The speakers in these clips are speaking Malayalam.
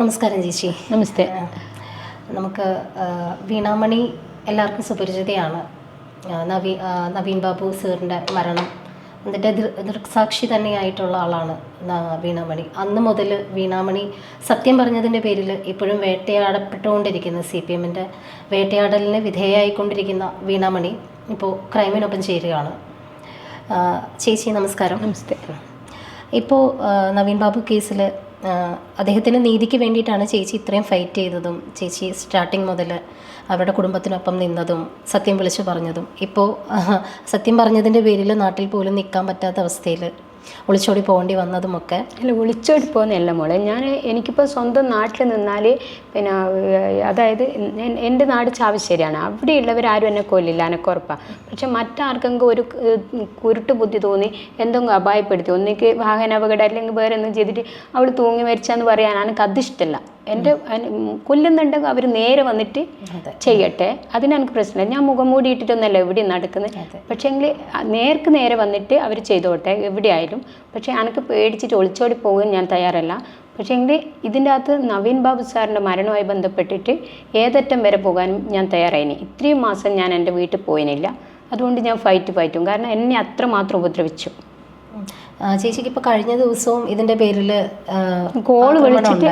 നമസ്കാരം ചേച്ചി. നമസ്തേ. നമുക്ക് വീണാമണി എല്ലാവർക്കും സുപരിചിതയാണ്. നവീ നവീൻ ബാബു സാറിന്റെ മരണം. അതിന്റെ ദൃ- ദൃക്സാക്ഷി തന്നെയായിട്ടുള്ള ആളാണ് വീണാമണി. അന്ന് മുതൽ വീണാമണി സത്യം പറഞ്ഞതിന്റെ പേരിൽ ഇപ്പോഴും വേട്ടയാടപ്പെട്ടുകൊണ്ടിരിക്കുന്ന സി പി എമ്മിന്റെ വേട്ടയാടലിന് വിധേയമായിക്കൊണ്ടിരിക്കുന്ന വീണാമണി ഇപ്പോൾ ക്രൈമിനൊപ്പം ചേരുകയാണ്. ചേച്ചി നമസ്കാരം. നമസ്തേ. ഇപ്പോൾ നവീൻ ബാബു കേസിൽ അദ്ദേഹത്തിന്റെ നീതിക്ക് വേണ്ടിയിട്ടാണ് ചേച്ചി ഇത്രയും ഫൈറ്റ് ചെയ്തതും ചേച്ചി സ്റ്റാർട്ടിങ് മുതൽ അവരുടെ കുടുംബത്തിനൊപ്പം നിന്നതും സത്യം വിളിച്ചു പറഞ്ഞതും. ഇപ്പോൾ സത്യം പറഞ്ഞതിന്റെ പേരിൽ നാട്ടിൽ പോലും നിൽക്കാൻ പറ്റാത്ത അവസ്ഥയിൽ ഒളിച്ചോടി പോകേണ്ടി വന്നതുമൊക്കെ. അല്ല ഒളിച്ചോടി പോകുന്നതല്ല മോളെ. ഞാൻ എനിക്കിപ്പോൾ സ്വന്തം നാട്ടിൽ നിന്നാൽ പിന്നെ അതായത് എന്റെ നാട് ചാവശ്ശേരിയാണ്. അവിടെയുള്ളവരാരും എന്നെ കൊല്ലില്ല എനക്ക് ഉറപ്പാണ് പക്ഷെ മറ്റാർക്കെങ്കിലും ഒരു കുരുട്ട് ബുദ്ധി തോന്നി എന്തെങ്കിലും അപായപ്പെടുത്തി. ഒന്നിക്ക് വാഹന അപകടം അല്ലെങ്കിൽ വേറെ ഒന്നും ചെയ്തിട്ട് അവൾ തൂങ്ങി മരിച്ചാന്ന് പറയാൻ എനിക്ക് അതിഷ്ടമല്ല എന്റെ കൊല്ലുന്നുണ്ടെങ്കിൽ അവർ നേരെ വന്നിട്ട് ചെയ്യട്ടെ? അതിന് എനിക്ക് പ്രശ്നമില്ല. ഞാൻ മുഖം മൂടി ഇട്ടിട്ടൊന്നല്ല എവിടെയും നടക്കുന്നത്. പക്ഷേങ്കിൽ നേർക്ക് നേരെ വന്നിട്ട് അവർ ചെയ്തോട്ടെ എവിടെയായാലും. പക്ഷേ എനിക്ക് പേടിച്ചിട്ട് ഒളിച്ചോടി പോകാൻ ഞാൻ തയ്യാറല്ല. പക്ഷേങ്കിൽ ഇതിന്റെ അകത്ത് നവീൻ ബാബു സാറിന്റെ മരണവുമായി ബന്ധപ്പെട്ടിട്ട് ഏതറ്റം വരെ പോകാനും ഞാൻ തയ്യാറായിനി. ഇത്രയും മാസം ഞാൻ എന്റെ വീട്ടിൽ പോയിനില്ല. അതുകൊണ്ട് ഞാൻ ഫൈറ്റ് ഫൈറ്റും കാരണം എന്നെ അത്രമാത്രം ഉപദ്രവിച്ചു. ചേച്ചിക്ക് ഇപ്പോൾ കഴിഞ്ഞ ദിവസവും ഇതിന്റെ പേരിൽ കോൾ വിളിച്ചിട്ട്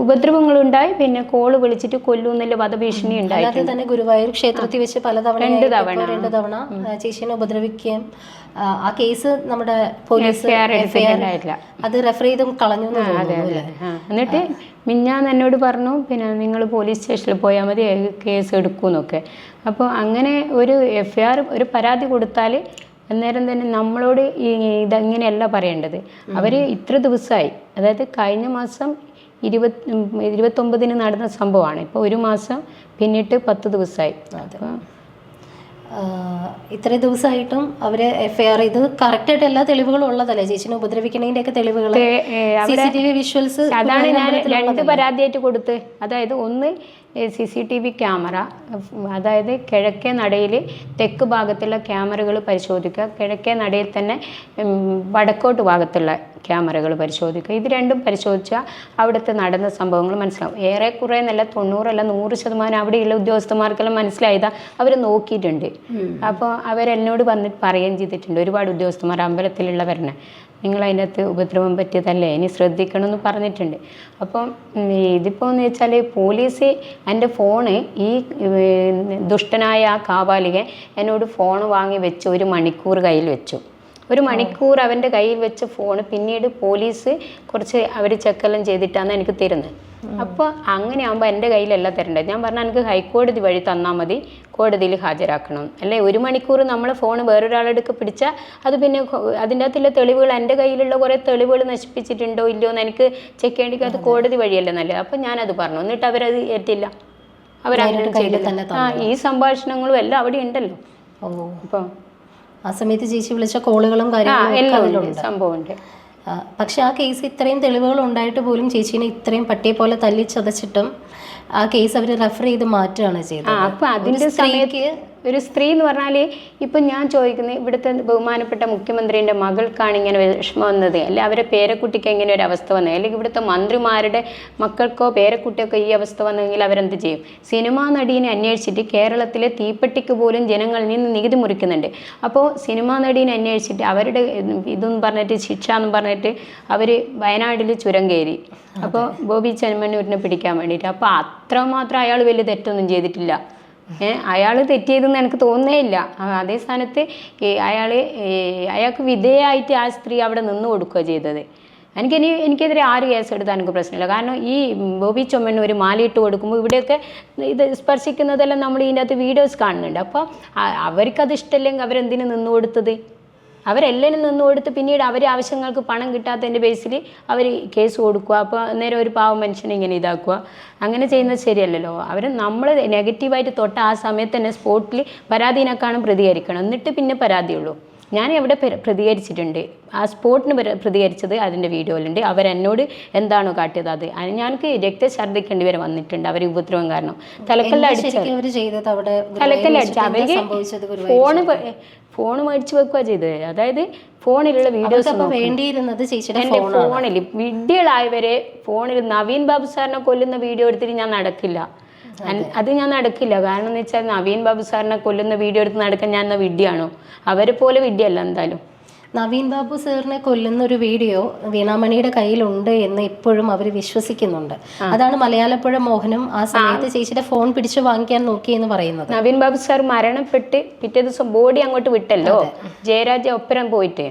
ഉപദ്രവങ്ങൾ ഉണ്ടായി പിന്നെ കോൾ വിളിച്ചിട്ട് കൊല്ലുന്നില്ല വധഭീഷണി ഉണ്ടായി അല്ലാതെ തന്നെ ഗുരുവായൂർ ക്ഷേത്രത്തിൽ വെച്ച് പലതവണ രണ്ട് തവണ. രണ്ട് തവണ ചേച്ചിനെ ഉപദ്രവിക്കുകയും ആ, കേസ് നമ്മുടെ പോലീസ്. അത് റെഫർ ചെയ്തും കളഞ്ഞു എന്നിട്ട് മിഞ്ഞാന്ന് എന്നോട് പറഞ്ഞു പിന്നെ നിങ്ങൾ പോലീസ് സ്റ്റേഷനിൽ പോയാൽ മതി കേസ് എടുക്കുമെന്നൊക്കെ. അപ്പോൾ അങ്ങനെ ഒരു എഫ് ഐ ആർ ഒരു പരാതി കൊടുത്താൽ അന്നേരം തന്നെ നമ്മളോട് ഈ ഇതങ്ങനെയല്ല പറയേണ്ടത്? അവർ ഇത്ര ദിവസമായി അതായത് കഴിഞ്ഞ മാസം ഇരുപത്തി ഇരുപത്തൊമ്പതിന് നടന്ന സംഭവമാണ്. ഇപ്പോൾ ഒരു മാസം പിന്നിട്ട് പത്ത് ദിവസമായി അപ്പോൾ ഇത്ര ദിവസമായിട്ടും അവർ എഫ്ഐആർ ഇത് കറക്റ്റായിട്ട് എല്ലാ തെളിവുകളും ഉള്ളതല്ലേ? ചേച്ചിനെ ഉപദ്രവിക്കണതിന്റെ ഒക്കെ തെളിവുകൾ വിഷ്വൽസ് അതാണ് ഞാൻ രണ്ട് പരാതിയായിട്ട് കൊടുത്ത്. അതായത് ഒന്ന് C C T V camera അതായത് കിഴക്കേ നടയിൽ തെക്ക് ഭാഗത്തുള്ള ക്യാമറകൾ പരിശോധിക്കുക. കിഴക്കേ നടയിൽ തന്നെ വടക്കോട്ട് ഭാഗത്തുള്ള ക്യാമറകൾ പരിശോധിക്കുക. ഇത് രണ്ടും പരിശോധിച്ചാൽ അവിടുത്തെ നടന്ന സംഭവങ്ങൾ മനസ്സിലാവും. ഏറെക്കുറെ നല്ല തൊണ്ണൂറല്ല നൂറ് ശതമാനം അവിടെയുള്ള ഉദ്യോഗസ്ഥന്മാർക്കെല്ലാം മനസ്സിലായതാ അവർ നോക്കിയിട്ടുണ്ട്. അപ്പോൾ അവരെന്നോട് വന്ന് പറയുകയും ചെയ്തിട്ടുണ്ട്. ഒരുപാട് ഉദ്യോഗസ്ഥന്മാർ അമ്പലത്തിലുള്ളവരനെ നിങ്ങൾ അതിനകത്ത് ഉപദ്രവം പറ്റിയതല്ലേ? ഇനി ശ്രദ്ധിക്കണം എന്ന് പറഞ്ഞിട്ടുണ്ട്. അപ്പം ഇതിപ്പോൾ എന്ന് വെച്ചാൽ പോലീസ് എന്റെ ഫോണ് ഈ ദുഷ്ടനായ ആ കാവാലികൻ എന്നോട് ഫോൺ വാങ്ങി വെച്ച് ഒരു മണിക്കൂർ കയ്യിൽ വെച്ചു. ഒരു മണിക്കൂർ അവന്റെ കയ്യിൽ വെച്ച ഫോൺ പിന്നീട് പോലീസ് കുറച്ച് അവർ ചെക്കെല്ലാം ചെയ്തിട്ടാണ് എനിക്ക് തരുന്നത് അപ്പോൾ അങ്ങനെ ആകുമ്പോൾ എന്റെ കയ്യിലല്ല തരേണ്ടത് ഞാൻ പറഞ്ഞാൽ എനിക്ക് ഹൈക്കോടതി വഴി തന്നാൽ മതി കോടതിയിൽ ഹാജരാക്കണം. അല്ലേ? ഒരു മണിക്കൂർ നമ്മൾ ഫോൺ വേറൊരാളെടുക്ക് പിടിച്ചാൽ അത് പിന്നെ അതിന്റെ അകത്തുള്ള തെളിവുകൾ എന്റെ കയ്യിലുള്ള കുറേ തെളിവുകൾ നശിപ്പിച്ചിട്ടുണ്ടോ ഇല്ലയോ എന്ന് എനിക്ക് ചെക്ക് ചെയ്യണമെങ്കിൽ അത് കോടതി വഴിയല്ലേ നല്ലത്. അപ്പം ഞാനത് പറഞ്ഞു. എന്നിട്ട് അവരത് ഏറ്റില്ല. അവരങ്ങനെ ചെയ്തില്ല. ആ ഈ സംഭാഷണങ്ങളും എല്ലാം അവിടെ ഉണ്ടല്ലോ. ഓ. അപ്പോൾ ആ സമയത്ത് ചേച്ചി വിളിച്ച കോളുകളും കാര്യങ്ങളും അതിലുണ്ട്. സംഭവമുണ്ട്. പക്ഷെ ആ കേസ് ഇത്രയും തെളിവുകൾ ഉണ്ടായിട്ട് പോലും ചേച്ചീനെ ഇത്രയും പട്ടിയെ പോലെ തല്ലി ചതച്ചിട്ടും ആ കേസ് അവർ റെഫർ ചെയ്ത് മാറ്റുകയാണ് ചെയ്തത്. അപ്പൊ അതിന്റെ സമയത്ത് ഒരു സ്ത്രീ എന്ന് പറഞ്ഞാൽ ഇപ്പം ഞാൻ ചോദിക്കുന്നത് ഇവിടുത്തെ ബഹുമാനപ്പെട്ട മുഖ്യമന്ത്രിന്റെ മകൾക്കാണ് ഇങ്ങനെ വിഷമം വന്നത്. അല്ലെ അവരെ പേരക്കുട്ടിക്ക് എങ്ങനെ ഒരു അവസ്ഥ വന്നത്? അല്ലെങ്കിൽ ഇവിടുത്തെ മന്ത്രിമാരുടെ മക്കൾക്കോ പേരക്കുട്ടിയൊക്കെ ഈ അവസ്ഥ വന്നെങ്കിൽ അവരെന്ത് ചെയ്യും? സിനിമാ നടീനെ അന്വേഷിച്ചിട്ട് കേരളത്തിലെ തീപ്പെട്ടിക്ക് പോലും ജനങ്ങളിൽ നിന്ന് നികുതി മുറിക്കുന്നുണ്ട്. അപ്പോൾ സിനിമാ നടീനെ അന്വേഷിച്ചിട്ട് അവരുടെ ഇതെന്ന് പറഞ്ഞിട്ട് ശിക്ഷ എന്ന് പറഞ്ഞിട്ട് അവർ വയനാട്ടിൽ ചുരം കയറി അപ്പോൾ ബോബി ചെമ്മണ്ണൂരിനെ പിടിക്കാൻ വേണ്ടിയിട്ട്. അപ്പോൾ അത്രമാത്രം അയാൾ വലിയ തെറ്റൊന്നും ചെയ്തിട്ടില്ല. അയാൾ തെറ്റിയതെന്ന് എനിക്ക് തോന്നേ ഇല്ല. അതേ സ്ഥാനത്ത് അയാൾ അയാൾക്ക് വിധേയമായിട്ട് ആ സ്ത്രീ അവിടെ നിന്ന് കൊടുക്കുക ചെയ്തത്. എനിക്കിനി എനിക്കെതിരെ ആര് കേസ് എടുത്താൽ എനിക്ക് പ്രശ്നമില്ല. കാരണം ഈ ബോബി ചൊമ്മണ്ണൂർ മാലയിട്ട് കൊടുക്കുമ്പോൾ ഇവിടെയൊക്കെ ഇത് സ്പർശിക്കുന്നതെല്ലാം നമ്മൾ ഇതിന്റെ അകത്ത് വീഡിയോസ് കാണുന്നുണ്ട്. അപ്പോൾ അവർക്കത് ഇഷ്ടമല്ലെങ്കിൽ അവരെന്തിനു നിന്ന് കൊടുത്തത്? അവരെല്ലാം നിന്ന് കൊടുത്ത് പിന്നീട് അവരെ ആവശ്യങ്ങൾക്ക് പണം കിട്ടാത്തതിന്റെ ബേസിൽ അവർ കേസ് കൊടുക്കുക. അപ്പോൾ നേരെ ഒരു പാവം മനുഷ്യനെ ഇങ്ങനെ ഇതാക്കുക. അങ്ങനെ ചെയ്യുന്നത് ശരിയല്ലല്ലോ. അവർ നമ്മൾ നെഗറ്റീവായിട്ട് തൊട്ട ആ സമയത്ത് തന്നെ സ്പോട്ടിൽ പരാതിനേക്കാളും പ്രതികരിക്കണം. എന്നിട്ട് പിന്നെ പരാതിയുള്ളൂ. ഞാൻ എവിടെ പ്ര- പ്രതികരിച്ചിട്ടുണ്ട്. ആ സ്പോട്ടിന് പ്ര- പ്രതികരിച്ചത് അതിന്റെ വീഡിയോയിലുണ്ട്. അവരെന്നോട് എന്താണോ കാട്ടിയത് അത്. അത് രക്ത ഛർദ്ദിക്കേണ്ടി വരെ വന്നിട്ടുണ്ട് അവർ ഉപദ്രവം കാരണം. തലക്കല്ല അടിച്ച അവർ ചെയ്തത്? അവിടെ തലക്കല്ല ഗുരുവായൂർ അടിച്ച അവർക്ക് ഫോണ് ഫോൺ മേടിച്ചു വെക്കുക ചെയ്തത്. അതായത് ഫോണിലുള്ള വീഡിയോസ് വേണ്ടിയിരുന്നത് ചേച്ചിയുടെ ഫോണിൽ വിഡ്ഢികളായവരെ ഫോണിൽ നവീൻ ബാബു സാറിനെ കൊല്ലുന്ന വീഡിയോ എടുത്തിട്ട് ഞാൻ നടക്കില്ല. അത് ഞാൻ നടക്കില്ല. കാരണം എന്ന് വെച്ചാൽ നവീൻ ബാബു സാറിനെ കൊല്ലുന്ന വീഡിയോ എടുത്ത് നടക്കാൻ ഞാൻ വിഡ്ഢിയാണോ? അവരെ പോലെ വിഡ്ഢിയല്ല എന്തായാലും. നവീൻ ബാബു സാറിനെ കൊല്ലുന്ന ഒരു വീഡിയോ വീണാമണിയുടെ കയ്യിലുണ്ട് എന്ന് ഇപ്പോഴും അവർ വിശ്വസിക്കുന്നുണ്ട്. അതാണ് മലയാളപ്പുഴ മോഹനും ആ സമയത്ത് ചേച്ചിയുടെ ഫോൺ പിടിച്ചു വാങ്ങിക്കാൻ നോക്കി എന്ന് പറയുന്നത്. നവീൻ ബാബു സാർ മരണപ്പെട്ട് പിറ്റേ ദിവസം ബോഡി അങ്ങോട്ട് വിട്ടല്ലോ. ജയരാജ ഒപ്പരം പോയിട്ട്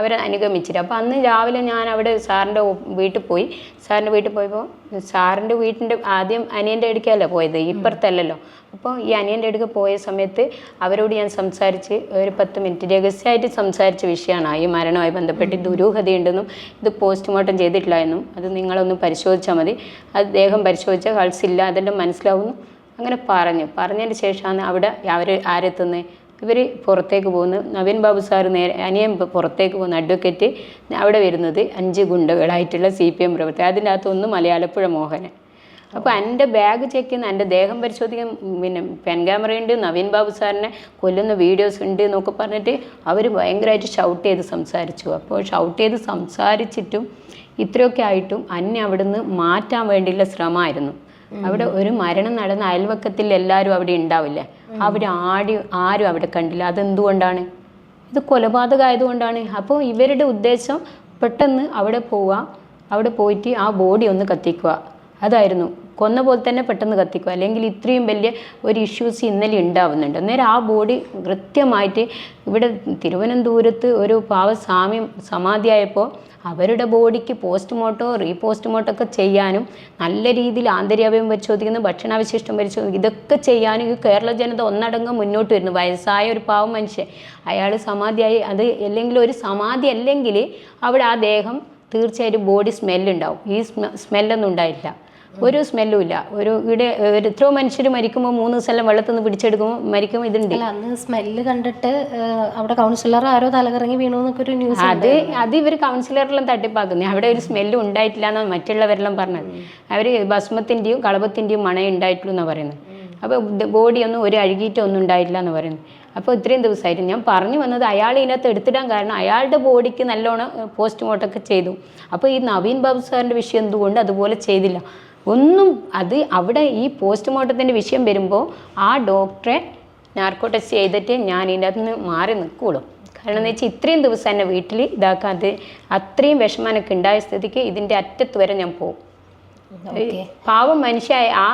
അവരെ അനുഗമിച്ചിട്ട്. അപ്പോൾ അന്ന് രാവിലെ ഞാൻ അവിടെ സാറിന്റെ വീട്ടിൽ പോയി. സാറിന്റെ വീട്ടിൽ പോയപ്പോൾ സാറിന്റെ വീട്ടിന്റെ ആദ്യം അനിയന്റെ അടുക്കല്ല പോയത്? ഇപ്പുറത്തല്ലല്ലോ. അപ്പോൾ ഈ അനിയന്റെ അടുക്ക് പോയ സമയത്ത് അവരോട് ഞാൻ സംസാരിച്ച് ഒരു പത്ത് മിനിറ്റ് രഹസ്യമായിട്ട് സംസാരിച്ച വിഷയമാണ്. ഈ മരണവുമായി ബന്ധപ്പെട്ട് ദുരൂഹതയുണ്ടെന്നും ഇത് പോസ്റ്റ്മോർട്ടം ചെയ്തിട്ടില്ല എന്നും അത് നിങ്ങളൊന്ന് പരിശോധിച്ചാൽ മതി. അത് ദേഹം പരിശോധിച്ചാൽ ഹൾസ് ഇല്ല അതെല്ലാം മനസ്സിലാവുന്നു അങ്ങനെ പറഞ്ഞു. പറഞ്ഞതിന് ശേഷമാണ് അവിടെ അവർ ആരെത്തുന്നത് ഇവർ പുറത്തേക്ക് പോകുന്നു. നവീൻ ബാബു സാർ നേരെ അനിയൻ പുറത്തേക്ക് പോകുന്ന. അഡ്വക്കേറ്റ് അവിടെ വരുന്നത് അഞ്ച് ഗുണ്ടകളായിട്ടുള്ള സി പി എം പ്രവർത്തകർ. അതിന്റെ അകത്തൊന്ന് മലയാളപ്പുഴ മോഹനൻ. അപ്പോൾ എന്റെ ബാഗ് ചെക്ക് ചെയ്യുന്ന എന്റെ ദേഹം പരിശോധിക്കാൻ പിന്നെ പെൻ ക്യാമറ ഉണ്ട് നവീൻ ബാബു സാറിനെ കൊല്ലുന്ന വീഡിയോസ് ഉണ്ട് എന്നൊക്കെ പറഞ്ഞിട്ട് അവർ ഭയങ്കരമായിട്ട് ഷൗട്ട് ചെയ്ത് സംസാരിച്ചു. അപ്പോൾ ഷൗട്ട് ചെയ്ത് സംസാരിച്ചിട്ടും ഇത്രയൊക്കെ ആയിട്ടും അന്നെ അവിടുന്ന് മാറ്റാൻ വേണ്ടിയുള്ള ശ്രമമായിരുന്നു. അവിടെ ഒരു മരണം നടന്ന അയൽവക്കത്തിൽ എല്ലാവരും അവിടെ ഉണ്ടാവില്ലേ. അവിടെ ആടി ആരും അവിടെ കണ്ടില്ല. അതെന്തുകൊണ്ടാണ്? ഇത് കൊലപാതകമായതുകൊണ്ടാണ്. അപ്പോൾ ഇവരുടെ ഉദ്ദേശം പെട്ടെന്ന് അവിടെ പോവുക അവിടെ പോയിട്ട് ആ ബോഡി ഒന്ന് കത്തിക്കുക. അതായിരുന്നു. കൊന്ന പോലെ തന്നെ പെട്ടെന്ന് കത്തിക്കുക. അല്ലെങ്കിൽ ഇത്രയും വലിയ ഒരു ഇഷ്യൂസ് ഇന്നലെ ഉണ്ടാവുന്നുണ്ട്. അന്നേരം ആ ബോഡി കൃത്യമായിട്ട് ഇവിടെ തിരുവനന്തപുരത്ത് ഒരു പാവസ്വാമ്യം സമാധിയായപ്പോൾ അവരുടെ ബോഡിക്ക് പോസ്റ്റ്മോർട്ടോ റീപോസ്റ്റ്മോർട്ടോ ഒക്കെ ചെയ്യാനും നല്ല രീതിയിൽ ആന്തര്യാവയം പരിശോധിക്കുന്ന ഭക്ഷണാവശിഷ്ടം പരിശോധിക്കും ഇതൊക്കെ ചെയ്യാനും ഈ കേരള ജനത ഒന്നടങ്കം മുന്നോട്ട് വരുന്നു. വയസ്സായ ഒരു പാവം മനുഷ്യൻ. അയാൾ സമാധിയായി അത് അല്ലെങ്കിൽ ഒരു സമാധി അല്ലെങ്കിൽ അവിടെ ആ ദേഹം തീർച്ചയായിട്ടും ബോഡി സ്മെല്ലുണ്ടാവും ഈ സ്മെ സ്മെല്ലൊന്നും ഉണ്ടായില്ല ഒരു സ്മെല്ലും ഇല്ല. ഒരു ഇവിടെ എത്രയോ മനുഷ്യർ മരിക്കുമ്പോൾ മൂന്ന് ദിവസം വെള്ളത്തിൽ നിന്ന് പിടിച്ചെടുക്കുമ്പോൾ മരിക്കുമ്പോൾ ഇതുണ്ട്. അന്ന് സ്മെല്ല് കണ്ടിട്ട് അവിടെ കൗൺസിലർ ആരോ തലകറങ്ങി വീണു എന്നൊക്കെ ഒരു ന്യൂസ് അത് അത് ഇവർ കൗൺസിലറെല്ലാം തട്ടിപ്പാക്കുന്നു. അവിടെ ഒരു സ്മെല്ലും ഉണ്ടായിട്ടില്ല എന്നാണ് മറ്റുള്ളവരെല്ലാം പറഞ്ഞത്. അവർ ഭസ്മത്തിന്റെയും കളപത്തിന്റെയും മണ ഉണ്ടായിട്ടുള്ളൂ എന്നാണ് പറയുന്നത്. അപ്പോൾ ബോഡിയൊന്നും ഒരു അഴുകിയിട്ടൊന്നും ഉണ്ടായിട്ടില്ല എന്ന് പറയുന്നത്. അപ്പോൾ ഇത്രയും ദിവസമായിരുന്നു ഞാൻ പറഞ്ഞു വന്നത് അയാൾ ഇതിനകത്ത് എടുത്തിടാൻ കാരണം അയാളുടെ ബോഡിക്ക് നല്ലോണം പോസ്റ്റ്മോർട്ടം ഒക്കെ ചെയ്തു. അപ്പോൾ ഈ നവീൻ ബാബു സാറിന്റെ വിഷയം എന്തുകൊണ്ട് അതുപോലെ ചെയ്തില്ല? ഒന്നും അത് അവിടെ ഈ പോസ്റ്റ്മോർട്ടത്തിന്റെ വിഷയം വരുമ്പോൾ ആ ഡോക്ടറെ നാർക്കോ ടെസ്റ്റ് ചെയ്തിട്ട് ഞാൻ ഇതിന്റെ അകത്ത് നിന്ന് മാറി നിൽക്കുള്ളൂ. കാരണം എന്ന് വെച്ചാൽ ഇത്രയും ദിവസം എന്നെ വീട്ടിൽ ഇതാക്കാതെ അത്രയും വിഷമനൊക്കെ ഉണ്ടായ സ്ഥിതിക്ക് ഇതിന്റെ അറ്റത്ത് വരെ ഞാൻ പോകും. പാവം മനുഷ്യ ആ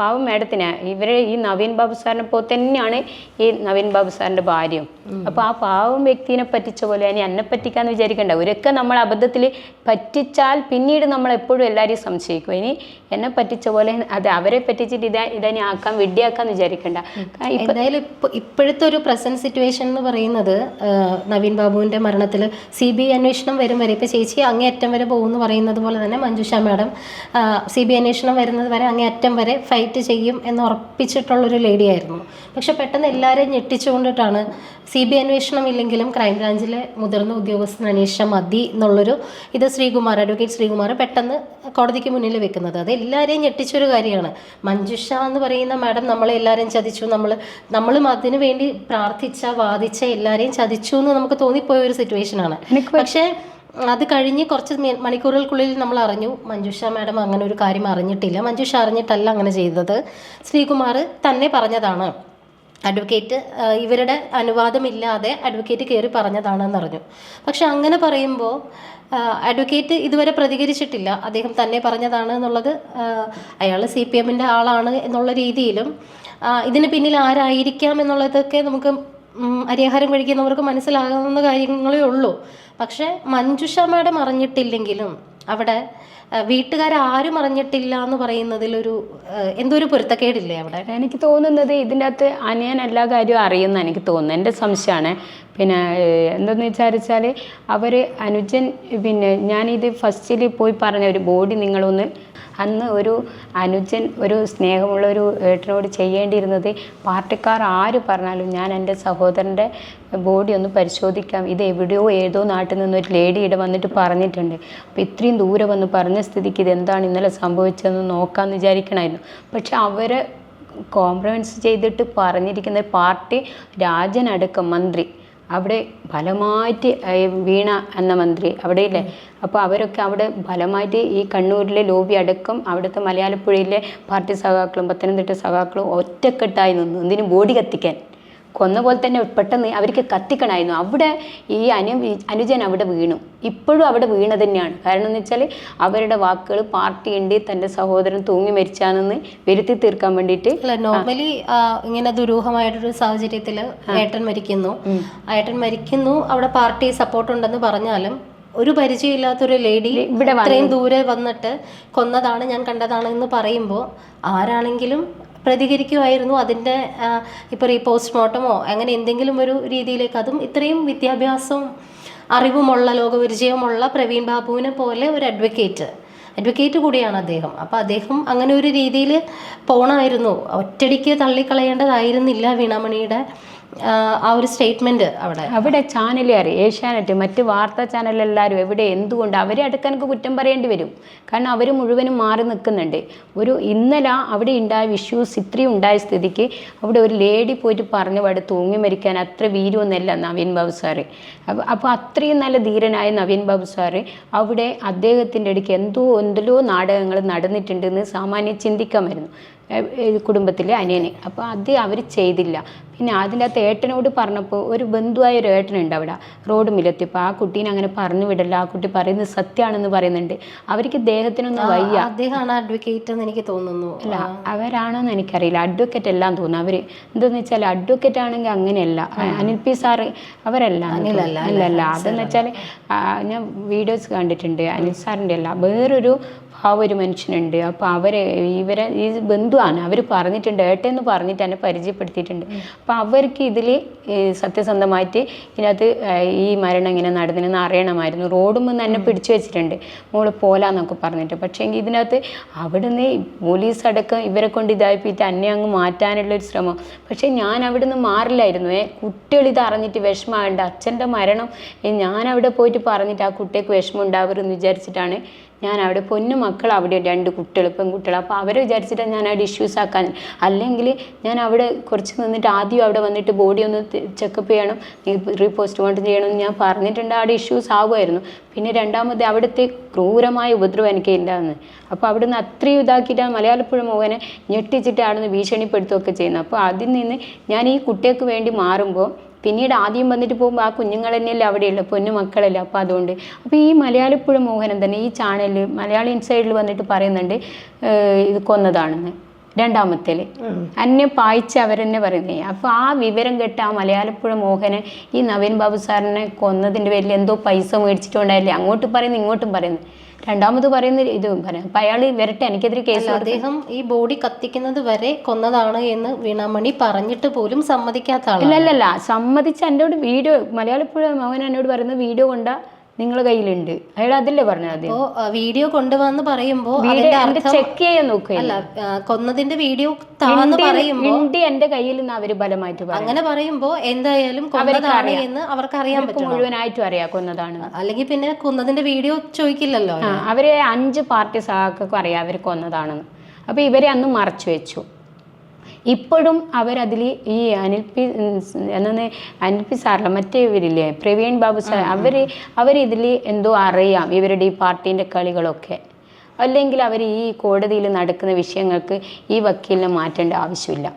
പാവം മേഡത്തിന് ഇവരെ ഈ നവീൻ ബാബു സാറിനെ പോ തന്നെയാണ് ഈ നവീൻ ബാബു സാറിന്റെ ഭാര്യയും. അപ്പോൾ ആ പാവം വ്യക്തിനെ പറ്റിച്ച പോലെ ഇനി എന്നെ പറ്റിക്കാന്ന് വിചാരിക്കണ്ട. ഒരൊക്കെ നമ്മൾ അബദ്ധത്തിൽ പറ്റിച്ചാൽ പിന്നീട് നമ്മൾ എപ്പോഴും എല്ലാവരെയും സംശയിക്കും. ഇനി എന്നെ പറ്റിച്ച പോലെ അത് അവരെ പറ്റിച്ചിട്ട് ഇതാ ഇതന്നെ ആക്കാൻ വിഡ്ഡിയാക്കാന്ന് വിചാരിക്കണ്ട. എന്തായാലും ഇപ്പോഴത്തെ ഒരു പ്രസന്റ് സിറ്റുവേഷൻ എന്ന് പറയുന്നത് നവീൻ ബാബുവിന്റെ മരണത്തിൽ സി ബി ഐ അന്വേഷണം വരും വരെ. ഇപ്പൊ ചേച്ചി അങ്ങേയറ്റം വരെ പോകുമെന്ന് പറയുന്നത് പോലെ തന്നെ മഞ്ജുഷ മാഡം സി ബി അന്വേഷണം വരുന്നത് വരെ അങ്ങേയറ്റം വരെ ഫൈറ്റ് ചെയ്യും എന്ന് ഉറപ്പിച്ചിട്ടുള്ളൊരു ലേഡിയായിരുന്നു പക്ഷെ പെട്ടെന്ന് എല്ലാവരെയും ഞെട്ടിച്ചുകൊണ്ടിട്ടാണ് സി ബി അന്വേഷണം ഇല്ലെങ്കിലും ക്രൈംബ്രാഞ്ചിലെ മുതിർന്ന ഉദ്യോഗസ്ഥൻ അന്വേഷിച്ചാൽ മതി എന്നുള്ളൊരു ഇത് ശ്രീകുമാർ അഡ്വക്കേറ്റ് ശ്രീകുമാർ പെട്ടെന്ന് കോടതിക്ക് മുന്നിൽ വെക്കുന്നത്. അത് എല്ലാവരെയും ഞെട്ടിച്ചൊരു കാര്യമാണ്. മഞ്ജുഷ എന്ന് പറയുന്ന മാഡം നമ്മളെ എല്ലാവരെയും ചതിച്ചു. നമ്മൾ നമ്മളും അതിനു വേണ്ടി പ്രാർത്ഥിച്ച വാദിച്ച എല്ലാവരെയും ചതിച്ചു എന്ന് നമുക്ക് തോന്നിപ്പോയ ഒരു സിറ്റുവേഷനാണ് പക്ഷേ അത് കഴിഞ്ഞ് കുറച്ച് മണിക്കൂറുകൾക്കുള്ളിൽ നമ്മൾ അറിഞ്ഞു. മഞ്ജുഷ മാഡം അങ്ങനെ ഒരു കാര്യം അറിഞ്ഞിട്ടില്ല. മഞ്ജുഷ അറിഞ്ഞിട്ടല്ല അങ്ങനെ ചെയ്തത്. ശ്രീകുമാർ തന്നെ പറഞ്ഞതാണ്. അഡ്വക്കേറ്റ് ഇവരുടെ അനുവാദമില്ലാതെ അഡ്വക്കേറ്റ് കയറി പറഞ്ഞതാണെന്ന് അറിഞ്ഞു. പക്ഷെ അങ്ങനെ പറയുമ്പോൾ അഡ്വക്കേറ്റ് ഇതുവരെ പ്രതികരിച്ചിട്ടില്ല. അദ്ദേഹം തന്നെ പറഞ്ഞതാണ് എന്നുള്ളത് അയാൾ സി പി എമ്മിന്റെ ആളാണ് എന്നുള്ള രീതിയിലും ഇതിന് പിന്നിൽ ആരായിരിക്കാം എന്നുള്ളതൊക്കെ നമുക്ക് അരിയാഹാരം കഴിക്കുന്നവർക്ക് മനസ്സിലാകുന്ന കാര്യങ്ങളേ ഉള്ളൂ. പക്ഷേ മഞ്ജുഷ മാഡം അറിഞ്ഞിട്ടില്ലെങ്കിലും അവിടെ വീട്ടുകാരും അറിഞ്ഞിട്ടില്ല എന്ന് പറയുന്നതിലൊരു എന്തോ ഒരു പൊരുത്തക്കേടില്ലേ അവിടെ? എനിക്ക് തോന്നുന്നത് ഇതിന്റെ അകത്ത് അനിയൻ എല്ലാ കാര്യവും അറിയുന്ന എനിക്ക് തോന്നുന്നു. എന്റെ സംശയമാണ്. പിന്നെ എന്തെന്ന് വിചാരിച്ചാൽ അവർ അനുജൻ പിന്നെ ഞാനിത് ഫസ്റ്റിൽ പോയി പറഞ്ഞ ഒരു ബോഡി നിങ്ങളൊന്ന് അന്ന് ഒരു അനുജൻ ഒരു സ്നേഹമുള്ള ഒരു ഏട്ടനോട് ചെയ്യേണ്ടിയിരുന്നത് പാർട്ടിക്കാർ ആര് പറഞ്ഞാലും ഞാൻ എന്റെ സഹോദരന്റെ ബോഡി ഒന്ന് പരിശോധിക്കാം. ഇത് എവിടെയോ ഏതോ നാട്ടിൽ നിന്നൊരു ഒരു ലേഡി ഇവിടെ വന്നിട്ട് പറഞ്ഞിട്ടുണ്ട്. അപ്പോൾ ഇത്രയും ദൂരെ വന്ന് പറഞ്ഞ സ്ഥിതിക്ക് ഇതെന്താണ് ഇന്നലെ സംഭവിച്ചതെന്ന് നോക്കാമെന്ന് വിചാരിക്കണമായിരുന്നു. പക്ഷെ അവരെ കോംപ്രമൈസ് ചെയ്തിട്ട് പറഞ്ഞിരിക്കുന്ന പാർട്ടി രാജനടക്കം മന്ത്രി. അവിടെ ഫലമായിട്ട് വീണ എന്ന മന്ത്രി അവിടെ ഇല്ലേ അപ്പോൾ അവരൊക്കെ അവിടെ ഫലമായിട്ട് ഈ കണ്ണൂരിലെ ലോബി അടക്കം അവിടുത്തെ മലയാളപ്പുഴയിലെ പാർട്ടി സഖാക്കളും പത്തനംതിട്ട സഖാക്കളും ഒറ്റക്കെട്ടായി നിന്നു. എന്തിനും ബോഡി കത്തിക്കാൻ? കൊന്ന പോലെ തന്നെ പെട്ടെന്ന് അവർക്ക് കത്തിക്കണമായിരുന്നു. അവിടെ ഈ അനു അനുജൻ അവിടെ വീണു. ഇപ്പോഴും അവിടെ വീണത് തന്നെയാണ്. കാരണം എന്ന് വെച്ചാൽ അവരുടെ വാക്കുകൾ പാർട്ടി ഉണ്ട് തന്റെ സഹോദരൻ തൂങ്ങി മരിച്ചാണെന്ന് വരുത്തി തീർക്കാൻ വേണ്ടിയിട്ട് നോർമലി ഇങ്ങനെ ദുരൂഹമായിട്ടൊരു സാഹചര്യത്തിൽ ഏട്ടൻ മരിക്കുന്നു. ഏട്ടൻ മരിക്കുന്നു. അവിടെ പാർട്ടി സപ്പോർട്ട് ഉണ്ടെന്ന് പറഞ്ഞാലും ഒരു പരിചയമില്ലാത്തൊരു ലേഡി ഇവിടെ ഇത്രയും ദൂരെ വന്നിട്ട് കൊന്നതാണ് ഞാൻ കണ്ടതാണ് എന്ന് പറയുമ്പോൾ ആരാണെങ്കിലും പ്രതികരിക്കുമായിരുന്നു അതിന്റെ ഇപ്പോൾ ഈ പോസ്റ്റ്മോർട്ടമോ അങ്ങനെ എന്തെങ്കിലും ഒരു രീതിയിലേക്ക്. അതും ഇത്രയും വിദ്യാഭ്യാസവും അറിവുമുള്ള ലോകപരിചയമുള്ള പ്രവീൺ ബാബുവിനെ പോലെ ഒരു അഡ്വക്കേറ്റ് അഡ്വക്കേറ്റ് കൂടിയാണ് അദ്ദേഹം. അപ്പോൾ അദ്ദേഹം അങ്ങനെ ഒരു രീതിയിൽ പോണമായിരുന്നു ഒറ്റടിക്ക് തള്ളിക്കളയേണ്ടതായിരുന്നില്ല വീണാമണിയുടെ ആ, ഒരു സ്റ്റേറ്റ്മെന്റ് അവിടെ. അവിടെ ചാനലുകാർ ഏഷ്യാനെറ്റ് മറ്റ് വാർത്താ ചാനലെല്ലാവരും എവിടെ എന്തുകൊണ്ട് അവരെ അടുക്കാൻ കുറ്റം പറയേണ്ടി വരും. കാരണം അവർ മുഴുവനും മാറി നിൽക്കുന്നുണ്ട്. ഒരു ഇന്നലെ അവിടെ ഉണ്ടായ ഇഷ്യൂസ് ഇത്രയും ഉണ്ടായ സ്ഥിതിക്ക് അവിടെ ഒരു ലേഡി പോയിട്ട് പറഞ്ഞു അവിടെ തൂങ്ങി മരിക്കാൻ അത്ര വീര്യമൊന്നുമല്ല നവീൻ ബാബു സാറ്. അപ്പോൾ അത്രയും നല്ല ധീരനായ നവീൻ ബാബു സാറ് അവിടെ അദ്ദേഹത്തിന്റെ ഇടയ്ക്ക് എന്തോ എന്തെല്ലോ നാടകങ്ങൾ നടന്നിട്ടുണ്ടെന്ന് സാമാന്യം ചിന്തിക്കാമായിരുന്നു കുടുംബത്തിലെ അനിയന്. അപ്പോൾ അത് അവർ ചെയ്തില്ല. പിന്നെ അതിന്റെ അകത്ത് ഏട്ടനോട് പറഞ്ഞപ്പോൾ ഒരു ബന്ധുവായ ഒരു ഏട്ടനുണ്ട് അവിടെ റോഡ് മിലെത്തിയപ്പോൾ ആ കുട്ടീനെ അങ്ങനെ പറഞ്ഞു വിടല്ല. ആ കുട്ടി പറയുന്നത് സത്യമാണെന്ന് പറയുന്നുണ്ട്. അവർക്ക് ദേഹത്തിനൊന്നും വയ്യ. അദ്ദേഹമാണ് അഡ്വക്കേറ്റ് എന്ന് എനിക്ക് തോന്നുന്നു. അല്ല അവരാണോന്ന് എനിക്കറിയില്ല. അഡ്വക്കേറ്റ് എല്ലാം തോന്നുന്നു അവർ എന്താന്ന് വെച്ചാൽ അഡ്വക്കേറ്റ് ആണെങ്കിൽ അങ്ങനെയല്ല. അനിൽ പി സാറ് അവരല്ല അനിലല്ല, അല്ലല്ല. അതെന്ന് വെച്ചാൽ ഞാൻ വീഡിയോസ് കണ്ടിട്ടുണ്ട് അനിൽ സാറിന്റെ അല്ല വേറൊരു ആ ഒരു മനുഷ്യനുണ്ട്. അപ്പോൾ അവരെ ഇവരെ ഈ ബന്ധുവാണ്. അവർ പറഞ്ഞിട്ടുണ്ട് ഏട്ടെന്ന് പറഞ്ഞിട്ട് എന്നെ പരിചയപ്പെടുത്തിയിട്ടുണ്ട്. അപ്പോൾ അവർക്ക് ഇതിൽ സത്യസന്ധമായിട്ട് ഇതിനകത്ത് ഈ മരണം ഇങ്ങനെ നടന്നിരുന്ന് അറിയണമായിരുന്നു. റോഡും തന്നെ എന്നെ പിടിച്ചു വെച്ചിട്ടുണ്ട്. മോൾ പോലാന്നൊക്കെ പറഞ്ഞിട്ട്. പക്ഷേ എങ്കിൽ ഇതിനകത്ത് അവിടുന്ന് പോലീസ് അടക്കം ഇവരെ കൊണ്ട് ഇതായിപ്പിട്ട് എന്നെ അങ്ങ് മാറ്റാനുള്ളൊരു ശ്രമം. പക്ഷേ ഞാൻ അവിടുന്ന് മാറില്ലായിരുന്നു. ഏ കുട്ടികൾ ഇത് അറിഞ്ഞിട്ട് വിഷമമുണ്ട് അച്ഛന്റെ മരണം ഞാൻ അവിടെ പോയിട്ട് പറഞ്ഞിട്ട് ആ കുട്ടിക്ക് വിഷമം ഉണ്ടാവരുമെന്ന് വിചാരിച്ചിട്ടാണ് ഞാൻ അവിടെ പൊന്നു മക്കൾ അവിടെ രണ്ട് കുട്ടികൾ പെൺകുട്ടികൾ അപ്പോൾ അവരെ വിചാരിച്ചിട്ടാണ് ഞാൻ അവിടെ ഇഷ്യൂസ് ആക്കാൻ. അല്ലെങ്കിൽ ഞാൻ അവിടെ കുറച്ച് നിന്നിട്ട് ആദ്യം അവിടെ വന്നിട്ട് ബോഡി ഒന്ന് ചെക്കപ്പ് ചെയ്യണം റീപോസ്റ്റ്മോർട്ടം ചെയ്യണം എന്ന് ഞാൻ പറഞ്ഞിട്ടുണ്ട്. അവിടെ ഇഷ്യൂസ് ആകുമായിരുന്നു പിന്നെ രണ്ടാമത് അവിടുത്തെ ക്രൂരമായ ഉപദ്രവം എനിക്ക് ഉണ്ടാകുന്നത് അപ്പോൾ അവിടുന്ന് അത്രയും ഇതാക്കിയിട്ടാണ് മലയാളപ്പുഴ മോഹനെ ഞെട്ടിച്ചിട്ട് അവിടുന്ന് ഭീഷണിപ്പെടുത്തുകയൊക്കെ ചെയ്യുന്നത്. അപ്പോൾ അതിൽ നിന്ന് ഞാൻ ഈ കുട്ടികൾക്ക് വേണ്ടി മാറുമ്പോൾ പിന്നീട് ആദ്യം വന്നിട്ട് പോകുമ്പോൾ ആ കുഞ്ഞുങ്ങൾ തന്നെയല്ലേ അവിടെയുള്ള പൊന്നു മക്കളല്ലേ. അപ്പോൾ അതുകൊണ്ട് അപ്പോൾ ഈ മലയാളിപ്പുഴ മോഹനം തന്നെ ഈ ചാനലിൽ മലയാളി ഇൻസൈഡിൽ വന്നിട്ട് പറയുന്നുണ്ട് ഇത് കൊന്നതാണെന്ന് രണ്ടാമത്തെ അന്നെ പായിച്ച് അവരെന്നെ പറയുന്നേ. അപ്പോൾ ആ വിവരം കേട്ട് ആ മലയാളപ്പുഴ മോഹന് ഈ നവീൻ ബാബു സാറിനെ കൊന്നതിന്റെ പേരിൽ എന്തോ പൈസ മേടിച്ചിട്ടുണ്ടായില്ലേ അങ്ങോട്ടും പറയുന്നു ഇങ്ങോട്ടും പറയുന്നു. രണ്ടാമത് പറയുന്ന ഇത് അപ്പം അയാൾ വരട്ടെ എനിക്കെതിരെ കേസ് അദ്ദേഹം ഈ ബോഡി കത്തിക്കുന്നത് വരെ കൊന്നതാണ് എന്ന് വീണാമണി പറഞ്ഞിട്ട് പോലും സമ്മതിക്കാത്ത ആളല്ല അല്ല സമ്മതിച്ച് എന്നോട് വീഡിയോ മലയാളിപ്പുഴ മോഹൻ എന്നോട് പറയുന്ന വീഡിയോ കൊണ്ട നിങ്ങളുടെ കയ്യിലുണ്ട്. അയാൾ അതല്ലേ പറഞ്ഞത് വീഡിയോ കൊണ്ടുവന്ന് പറയുമ്പോ ചെക്ക് ചെയ്യാൻ നോക്കുക കൊന്നതിന്റെ വീഡിയോ താന്ന് പറയുമ്പോ മിണ്ടി എന്റെ കയ്യിൽ നിന്ന് അവർ ബലമായിട്ട് അങ്ങനെ പറയുമ്പോ എന്തായാലും കൊന്നതാണ് എന്ന് അവർക്ക് അറിയാൻ പറ്റും മുഴുവനായിട്ടും അറിയാം കൊന്നതാണ്. അല്ലെങ്കിൽ പിന്നെ കൊന്നതിന്റെ വീഡിയോ ചോദിക്കില്ലല്ലോ അവർ അവരെ അഞ്ച് പാർട്ടി സഹാക്കും അറിയാം അവർ കൊന്നതാണെന്ന്. അപ്പൊ ഇവരെ അന്ന് മറച്ചു വെച്ചു. ഇപ്പോഴും അവരതിൽ ഈ അനിൽ പി എന്നെ അനിൽ പി സാറല്ല മറ്റേ ഇവരില്ലേ പ്രവീൺ ബാബു സാർ അവർ അവരിതിൽ എന്തോ അറിയാം ഇവരുടെ ഈ പാർട്ടീന്റെ കളികളൊക്കെ. അല്ലെങ്കിൽ അവർ ഈ കോടതിയിൽ നടക്കുന്ന വിഷയങ്ങൾക്ക് ഈ വക്കീലിനെ മാറ്റേണ്ട ആവശ്യമില്ല.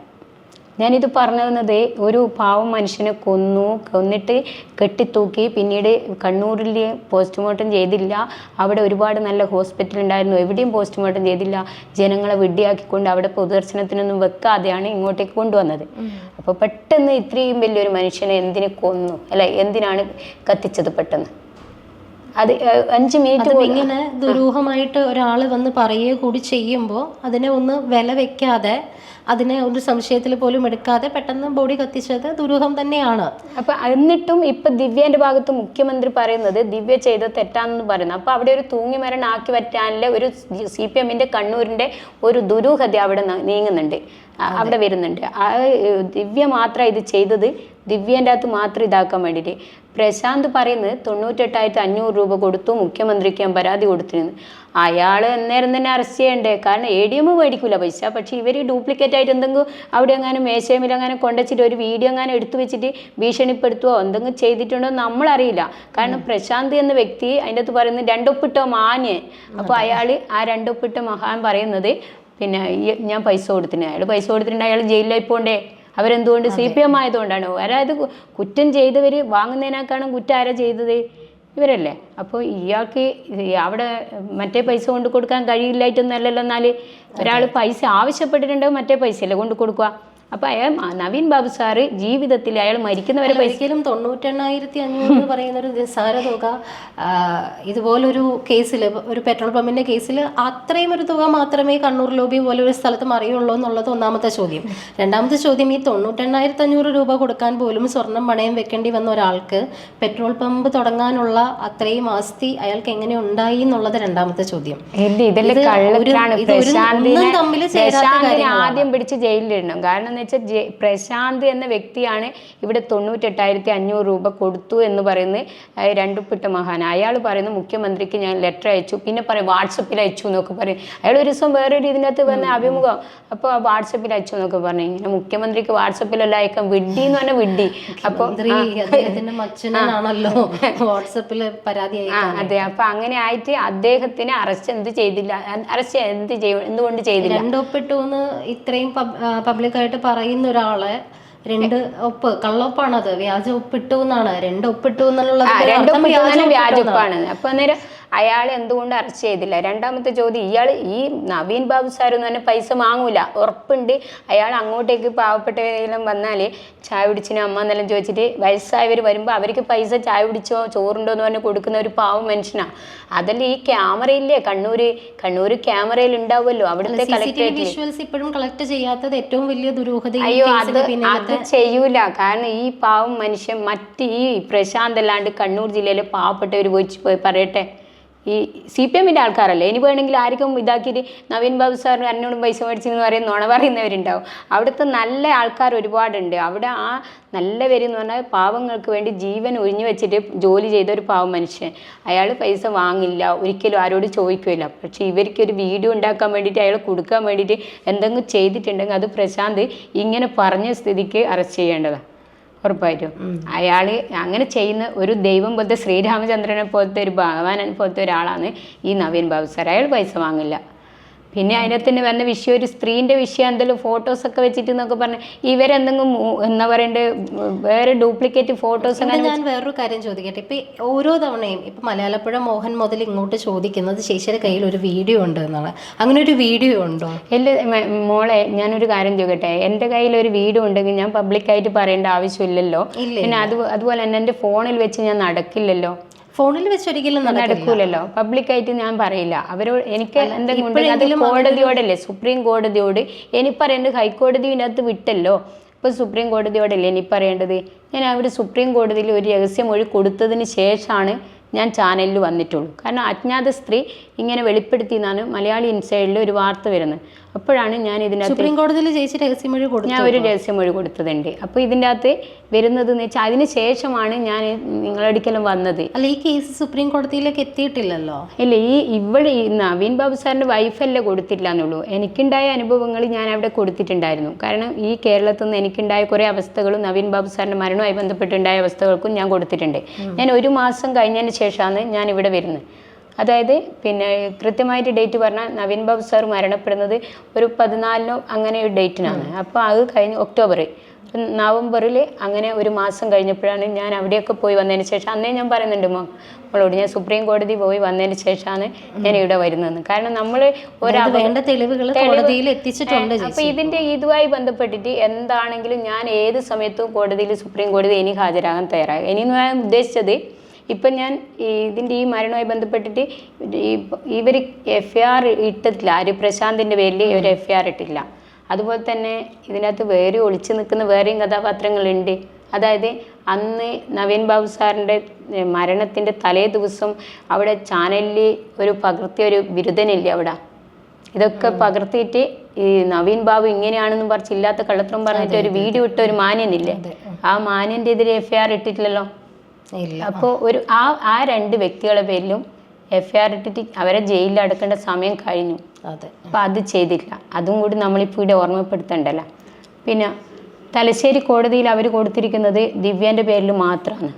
ഞാനിത് പറഞ്ഞു തന്നത് ഒരു പാവം മനുഷ്യനെ കൊന്നു കൊന്നിട്ട് കെട്ടിത്തൂക്കി പിന്നീട് കണ്ണൂരിൽ പോസ്റ്റ്മോർട്ടം ചെയ്തില്ല. അവിടെ ഒരുപാട് നല്ല ഹോസ്പിറ്റൽ ഉണ്ടായിരുന്നു എവിടെയും പോസ്റ്റ്മോർട്ടം ചെയ്തില്ല. ജനങ്ങളെ വിഡ്ഡിയാക്കിക്കൊണ്ട് അവിടെ പൊതുദർശനത്തിനൊന്നും വെക്കാതെയാണ് ഇങ്ങോട്ടേക്ക് കൊണ്ടുവന്നത്. അപ്പോൾ പെട്ടെന്ന് ഇത്രയും വലിയൊരു മനുഷ്യനെ എന്തിനു കൊന്നു? അല്ല എന്തിനാണ് കത്തിച്ചത് പെട്ടെന്ന്? അത് അഞ്ച് മിനിറ്റ് ഇങ്ങനെ ദുരൂഹമായിട്ട് ഒരാൾ വന്ന് പറയുക കൂടി ചെയ്യുമ്പോൾ അതിനെ ഒന്ന് വില വെക്കാതെ അതിനെ ഒരു സംശയത്തിൽ പോലും എടുക്കാതെ പെട്ടെന്ന് ബോഡി കത്തിച്ചത് ദുരൂഹം തന്നെയാണ്. അപ്പൊ എന്നിട്ടും ഇപ്പൊ ദിവ്യന്റെ ഭാഗത്ത് മുഖ്യമന്ത്രി പറയുന്നത് ദിവ്യ ചെയ്ത തെറ്റാണെന്ന് പറയുന്നത് അപ്പൊ അവിടെ ഒരു തൂങ്ങി മരണം ആക്കി പറ്റാനുള്ള ഒരു സി പി എമ്മിന്റെ കണ്ണൂരിന്റെ ഒരു ദുരൂഹത അവിടെ നീങ്ങുന്നുണ്ട്. അവിടെ വരുന്നുണ്ട്. ആ ദിവ്യ മാത്രം ഇത് ചെയ്തത്. ദിവ്യന്റെ അകത്ത് മാത്രം ഇതാക്കാൻ വേണ്ടിയിട്ട്. പ്രശാന്ത് പറയുന്നത് തൊണ്ണൂറ്റെട്ടായിരത്തി അഞ്ഞൂറ് രൂപ കൊടുത്തു മുഖ്യമന്ത്രിക്ക് ഞാൻ പരാതി കൊടുത്തിരുന്നു. അയാൾ അന്നേരം തന്നെ അറസ്റ്റ് ചെയ്യണ്ടേ? കാരണം എ ഡി എം മേടിക്കില്ല പൈസ. പക്ഷേ ഇവർ ഡ്യൂപ്ലിക്കേറ്റ് ആയിട്ട് എന്തെങ്കിലും അവിടെ എങ്ങാനും മേശയമിൽ അങ്ങനെ കൊണ്ടുവച്ചിട്ട് ഒരു വീഡിയോ അങ്ങനെ എടുത്തു വെച്ചിട്ട് ഭീഷണിപ്പെടുത്തുവോ? എന്തെങ്കിലും ചെയ്തിട്ടുണ്ടോ നമ്മളറിയില്ല. കാരണം പ്രശാന്ത് എന്ന വ്യക്തി അതിന്റെ അകത്ത് പറയുന്നത് രണ്ടൊപ്പിട്ട മാന് അപ്പോൾ അയാൾ ആ രണ്ടൊപ്പിട്ട മഹാൻ പറയുന്നത് പിന്നെ ഞാൻ പൈസ കൊടുത്തിന്. അയാൾ പൈസ കൊടുത്തിട്ടുണ്ട് അയാൾ ജയിലിലായി പോണ്ടേ? അവരെന്തുകൊണ്ട് സി പി എം ആയതുകൊണ്ടാണ്? അതായത് കുറ്റം ചെയ്തവർ വാങ്ങുന്നതിനേക്കാളും കുറ്റം ആരാ ചെയ്തത്? ഇവരല്ലേ? അപ്പോൾ ഇയാൾക്ക് അവിടെ മറ്റേ പൈസ കൊണ്ട് കൊടുക്കാൻ കഴിയില്ലായിട്ടൊന്നല്ലല്ലോ എന്നാൽ ഒരാൾ പൈസ ആവശ്യപ്പെട്ടിട്ടുണ്ടെങ്കിൽ മറ്റേ പൈസയല്ലേ കൊണ്ട് കൊടുക്കുക? അപ്പോൾ അയാൾ നവീൻ ബാബു സാറ് ജീവിതത്തിൽ അയാൾ മരിക്കുന്നവരെ ഒരിക്കലും തൊണ്ണൂറ്റെണ്ണായിരത്തി അഞ്ഞൂറ് എന്ന് പറയുന്ന ഒരു നിസ്സാര തുക ഇതുപോലൊരു കേസിൽ ഒരു പെട്രോൾ പമ്പിന്റെ കേസിൽ അത്രയും ഒരു തുക മാത്രമേ കണ്ണൂർ ലോബി പോലെ ഒരു സ്ഥലത്ത് അറിയുള്ളൂ എന്നുള്ളത് ഒന്നാമത്തെ ചോദ്യം. രണ്ടാമത്തെ ചോദ്യം ഈ തൊണ്ണൂറ്റെണ്ണായിരത്തി അഞ്ഞൂറ് രൂപ കൊടുക്കാൻ പോലും സ്വർണം പണയം വെക്കേണ്ടി വന്ന ഒരാൾക്ക് പെട്രോൾ പമ്പ് തുടങ്ങാനുള്ള അത്രയും ആസ്തി അയാൾക്ക് എങ്ങനെ ഉണ്ടായി എന്നുള്ളത് രണ്ടാമത്തെ ചോദ്യം. ഒന്നും കാര്യങ്ങളാണ്. ആദ്യം പിടിച്ച് ജയിലിലിടണം. കാരണം എന്ന് വെച്ചാൽ ജെ- പ്രശാന്ത് എന്ന വ്യക്തിയാണ് ഇവിടെ തൊണ്ണൂറ്റെട്ടായിരത്തി അഞ്ഞൂറ് രൂപ കൊടുത്തു എന്ന് പറയുന്ന ആ, രണ്ടുപിട്ട മഹാൻ അയാൾ പറയുന്നു മുഖ്യമന്ത്രിക്ക് ഞാൻ ലെറ്റർ അയച്ചു. പിന്നെ പറയും വാട്സപ്പിൽ അയച്ചു എന്നൊക്കെ പറയും. അയാൾ ഒരു ദിവസം വേറൊരു ഇതിനകത്ത് വന്ന അഭിമുഖം അപ്പോൾ വാട്സപ്പിൽ അയച്ചു എന്നൊക്കെ പറഞ്ഞു. ഇങ്ങനെ മുഖ്യമന്ത്രിക്ക് വാട്സപ്പിലല്ല അയക്കാം വിഡ്ഡി എന്ന് പറഞ്ഞാൽ വിഡ്ഡി. അപ്പോൾ മച്ചനാണല്ലോ. വാട്സപ്പിൽ പരാതി അതെ. അപ്പൊ അങ്ങനെ ആയിട്ട് അദ്ദേഹത്തിന് അറസ്റ്റ് എന്ത് ചെയ്തില്ല അറസ്റ്റ് എന്ത് ചെയ്യും എന്തുകൊണ്ട് ചെയ്തില്ല? രണ്ടോപ്പെട്ടു ഇത്രയും പബ്ലിക്കായിട്ട് പറയുന്ന ഒരാളെ രണ്ട് ഒപ്പ് കള്ളൊപ്പാണത് വ്യാജ ഒപ്പിട്ടു എന്നാണ്. രണ്ട് ഒപ്പിട്ടു എന്നുള്ളത് വ്യാജ ഒപ്പാണ്. അപ്പൊ അന്നേരം അയാൾ എന്തുകൊണ്ട് അറസ്റ്റ് ചെയ്തില്ല? രണ്ടാമത്തെ ചോദ്യം ഇയാൾ ഈ നവീൻ ബാബു സാർ എന്ന് പറഞ്ഞാൽ പൈസ വാങ്ങൂല. ഉറപ്പുണ്ട്. അയാൾ അങ്ങോട്ടേക്ക് പാവപ്പെട്ടവരെല്ലാം വന്നാൽ ചായ പിടിച്ചിന് അമ്മ എന്നെല്ലാം ചോദിച്ചിട്ട് വയസ്സായവർ വരുമ്പോൾ അവർക്ക് പൈസ ചായ പിടിച്ചോ ചോറുണ്ടോ എന്ന് പറഞ്ഞ് കൊടുക്കുന്ന ഒരു പാവം മനുഷ്യനാണ് അതല്ല ഈ ക്യാമറയില്ലേ? കണ്ണൂർ കണ്ണൂർ ക്യാമറയിൽ ഉണ്ടാവുമല്ലോ. അവിടുത്തെ വിഷ്വൽസ് ഇപ്പോഴും കളക്ട് ചെയ്യാത്തത് ഏറ്റവും വലിയ ദുരൂഹത അയ്യോ അത് അത് ചെയ്യൂല. കാരണം ഈ പാവം മനുഷ്യൻ മറ്റ് ഈ പ്രശാന്ത് അല്ലാണ്ട് കണ്ണൂർ ജില്ലയിലെ പാവപ്പെട്ടവർ പോയി പറയട്ടെ. ഈ സി പി എമ്മിന്റെ ആൾക്കാരല്ലേ? ഇനി വേണമെങ്കിൽ ആർക്കും ഇതാക്കിയിട്ട് നവീൻ ബാബു സാറിന് എന്നോടും പൈസ മേടിച്ചെന്ന് പറയും നുണ പറയുന്നവരുണ്ടാവും. അവിടുത്തെ നല്ല ആൾക്കാർ ഒരുപാടുണ്ട്. അവിടെ ആ നല്ലവരെന്ന് പറഞ്ഞാൽ പാവങ്ങൾക്ക് വേണ്ടി ജീവൻ ഒഴിഞ്ഞു വെച്ചിട്ട് ജോലി ചെയ്ത ഒരു പാവം മനുഷ്യൻ. അയാൾ പൈസ വാങ്ങില്ല. ഒരിക്കലും ആരോട് ചോദിക്കില്ല പക്ഷേ ഇവർക്ക് ഒരു വീഡിയോ ഉണ്ടാക്കാൻ വേണ്ടിയിട്ട് അയാൾ കൊടുക്കാൻ വേണ്ടിയിട്ട് എന്തെങ്കിലും ചെയ്തിട്ടുണ്ടെങ്കിൽ അത് പ്രശാന്ത് ഇങ്ങനെ പറഞ്ഞ സ്ഥിതിക്ക് അറസ്റ്റ് ചെയ്യേണ്ടതാണ്. ഉറപ്പായിട്ടും. അയാൾ അങ്ങനെ ചെയ്യുന്ന ഒരു ദൈവം പോലത്തെ ശ്രീരാമചന്ദ്രനെ പോലത്തെ ഒരു ഭഗവാനെ പോലത്തെ ഒരാളാണ് ഈ നവീൻ ബാബു സാർ. അയാൾ പൈസ വാങ്ങില്ല. പിന്നെ അതിനെ തന്നെ വന്ന വിഷയം ഒരു സ്ത്രീന്റെ വിഷയം എന്തെങ്കിലും ഫോട്ടോസൊക്കെ വെച്ചിട്ട് എന്നൊക്കെ പറഞ്ഞ് ഇവരെന്തെങ്കിലും എന്താ പറയണ്ടേ വേറെ ഡ്യൂപ്ലിക്കേറ്റ് ഫോട്ടോസ് ഞാൻ വേറൊരു കാര്യം ചോദിക്കട്ടെ. ഇപ്പൊ ഓരോ തവണയും ഇപ്പൊ മലയാളപ്പുഴ മോഹൻ മുതൽ ഇങ്ങോട്ട് ചോദിക്കുന്നത് ശേഷിയുടെ കയ്യിൽ ഒരു വീഡിയോ ഉണ്ട് എന്നാണ്. അങ്ങനെ ഒരു വീഡിയോ ഉണ്ടോ? എന്റെ മോളെ ഞാനൊരു കാര്യം ചോദിക്കട്ടെ. എന്റെ കയ്യിൽ ഒരു വീഡിയോ ഉണ്ടെങ്കിൽ ഞാൻ പബ്ലിക്കായിട്ട് പറയേണ്ട ആവശ്യമില്ലല്ലോ. പിന്നെ അത് അതുപോലെ തന്നെ എന്റെ ഫോണിൽ വെച്ച് ഞാൻ നടക്കില്ലല്ലോ. ഫോണിൽ വെച്ച് ഒരിക്കലും നടക്കില്ല. നടക്കൂലല്ലോ. പബ്ലിക്കായിട്ട് ഞാൻ പറയില്ല. അവരോട് എനിക്ക് എന്തെങ്കിലും കോടതിയോടല്ലേ? സുപ്രീം കോടതിയോട് ഇനി പറയേണ്ടത് ഹൈക്കോടതിനകത്ത് വിട്ടല്ലോ. ഇപ്പോൾ സുപ്രീം കോടതിയോടല്ലേ ഇനി പറയേണ്ടത് ഞാൻ അവർ സുപ്രീം കോടതിയിൽ ഒരു രഹസ്യം രഹസ്യമൊഴി കൊടുത്തതിന് ശേഷമാണ് ഞാൻ ചാനലിൽ വന്നിട്ടുള്ളൂ. കാരണം അജ്ഞാത സ്ത്രീ ഇങ്ങനെ വെളിപ്പെടുത്തി എന്നാണ് മലയാളി ഇൻസൈഡിൽ ഒരു വാർത്ത വരുന്നത്. അപ്പോഴാണ് ഞാൻ ഇതിനകത്ത് സുപ്രീം കോടതിയിൽ ചേച്ചി രഹസ്യമൊഴി കൊടുത്തു ഞാൻ ഒരു രഹസ്യമൊഴി കൊടുത്തതുണ്ട്. അപ്പോൾ ഇതിന്റെ അകത്ത് വരുന്നത് എന്ന് വെച്ചാൽ അതിന് ശേഷമാണ് ഞാൻ നിങ്ങളടിക്കലും വന്നത്. അല്ല ഈ കേസ് സുപ്രീം കോടതിയിലേക്ക് എത്തിയിട്ടില്ലല്ലോ? അല്ല ഈ ഇവിടെ ഈ നവീൻ ബാബു സാറിന്റെ വൈഫല്ലേ കൊടുത്തില്ല എന്നുള്ളൂ. എനിക്കുണ്ടായ അനുഭവങ്ങൾ ഞാൻ അവിടെ കൊടുത്തിട്ടുണ്ടായിരുന്നു. കാരണം ഈ കേരളത്തിൽ നിന്ന് എനിക്കുണ്ടായ കുറേ അവസ്ഥകളും നവീൻ ബാബു സാറിന്റെ മരണവുമായി ബന്ധപ്പെട്ടുണ്ടായ അവസ്ഥകൾക്കും ഞാൻ കൊടുത്തിട്ടുണ്ട്. ഞാൻ ഒരു മാസം കഴിഞ്ഞതിന് ശേഷമാണ് ഞാൻ ഇവിടെ വരുന്നത്. അതായത് പിന്നെ കൃത്യമായിട്ട് ഡേറ്റ് പറഞ്ഞാൽ നവീൻ ബാബു സാർ മരണപ്പെടുന്നത് ഒരു പതിനാലിനോ അങ്ങനെ ഒരു ഡേറ്റിനാണ് അപ്പോൾ അത് കഴിഞ്ഞ് ഒക്ടോബർ നവംബറിൽ അങ്ങനെ ഒരു മാസം കഴിഞ്ഞപ്പോഴാണ് ഞാൻ അവിടെയൊക്കെ പോയി വന്നതിന് ശേഷം അന്നേ ഞാൻ പറയുന്നുണ്ട് മോ മോളോട് ഞാൻ സുപ്രീം കോടതി പോയി വന്നതിന് ശേഷമാണ് ഞാൻ ഇവിടെ വരുന്നത്. കാരണം നമ്മൾ വേണ്ട തെളിവുകൾ കോടതിയിൽ എത്തിച്ചിട്ടുണ്ട് അപ്പൊ ചേച്ചി ഇതിന്റെ ഇതുമായി ബന്ധപ്പെട്ടിട്ട് എന്താണെങ്കിലും ഞാൻ ഏത് സമയത്തും കോടതിയിൽ സുപ്രീം കോടതി ഇനി ഹാജരാകാൻ തയ്യാറായി ഇനി ഞാൻ ഉദ്ദേശിച്ചത് ഇപ്പം ഞാൻ ഇതിന്റെ ഇതിന്റെ ഈ മരണവുമായി ബന്ധപ്പെട്ടിട്ട് ഈ ഇവർ എഫ് ഐ ആർ ഇട്ടിട്ടില്ല ആര് പ്രശാന്തിന്റെ പേരിൽ ഒരു എഫ് ഐ ആർ ഇട്ടില്ല. അതുപോലെ തന്നെ ഇതിനകത്ത് വേറെ ഒളിച്ചു നിൽക്കുന്ന വേറെയും കഥാപാത്രങ്ങളുണ്ട്. അതായത് അന്ന് നവീൻ ബാബു സാറിന്റെ മരണത്തിന്റെ തലേ ദിവസം അവിടെ ചാനലിൽ ഒരു പകർത്തിയ ഒരു ബിരുദനില്ലേ അവിടെ? ഇതൊക്കെ പകർത്തിയിട്ട് ഈ നവീൻ ബാബു ഇങ്ങനെയാണെന്നും പറിച്ചില്ലാത്ത കള്ളത്രം കള്ളത്തരം പറഞ്ഞിട്ട് ഒരു വീഡിയോ ഇട്ട ഒരു മാന്യനില്ലേ? ആ മാന്യന്റെ എതിരെ എഫ് ഐ ആർ ഇട്ടിട്ടില്ലല്ലോ? ഇല്ല. അപ്പോൾ ഒരു ആ ആ രണ്ട് വ്യക്തികളുടെ പേരിലും എഫ് ഐ ആർ ഇട്ടിട്ട് അവരെ ജയിലിൽ അടക്കേണ്ട സമയം കഴിഞ്ഞു. അതെ. അപ്പം അത് ചെയ്തില്ല. അതും കൂടി നമ്മളിപ്പോൾ ഇവിടെ ഓർമ്മപ്പെടുത്തണ്ടല്ലോ? പിന്നെ തലശ്ശേരി കോടതിയിൽ അവർ കൊടുത്തിരിക്കുന്നത് ദിവ്യന്റെ പേരിൽ മാത്രമാണ്.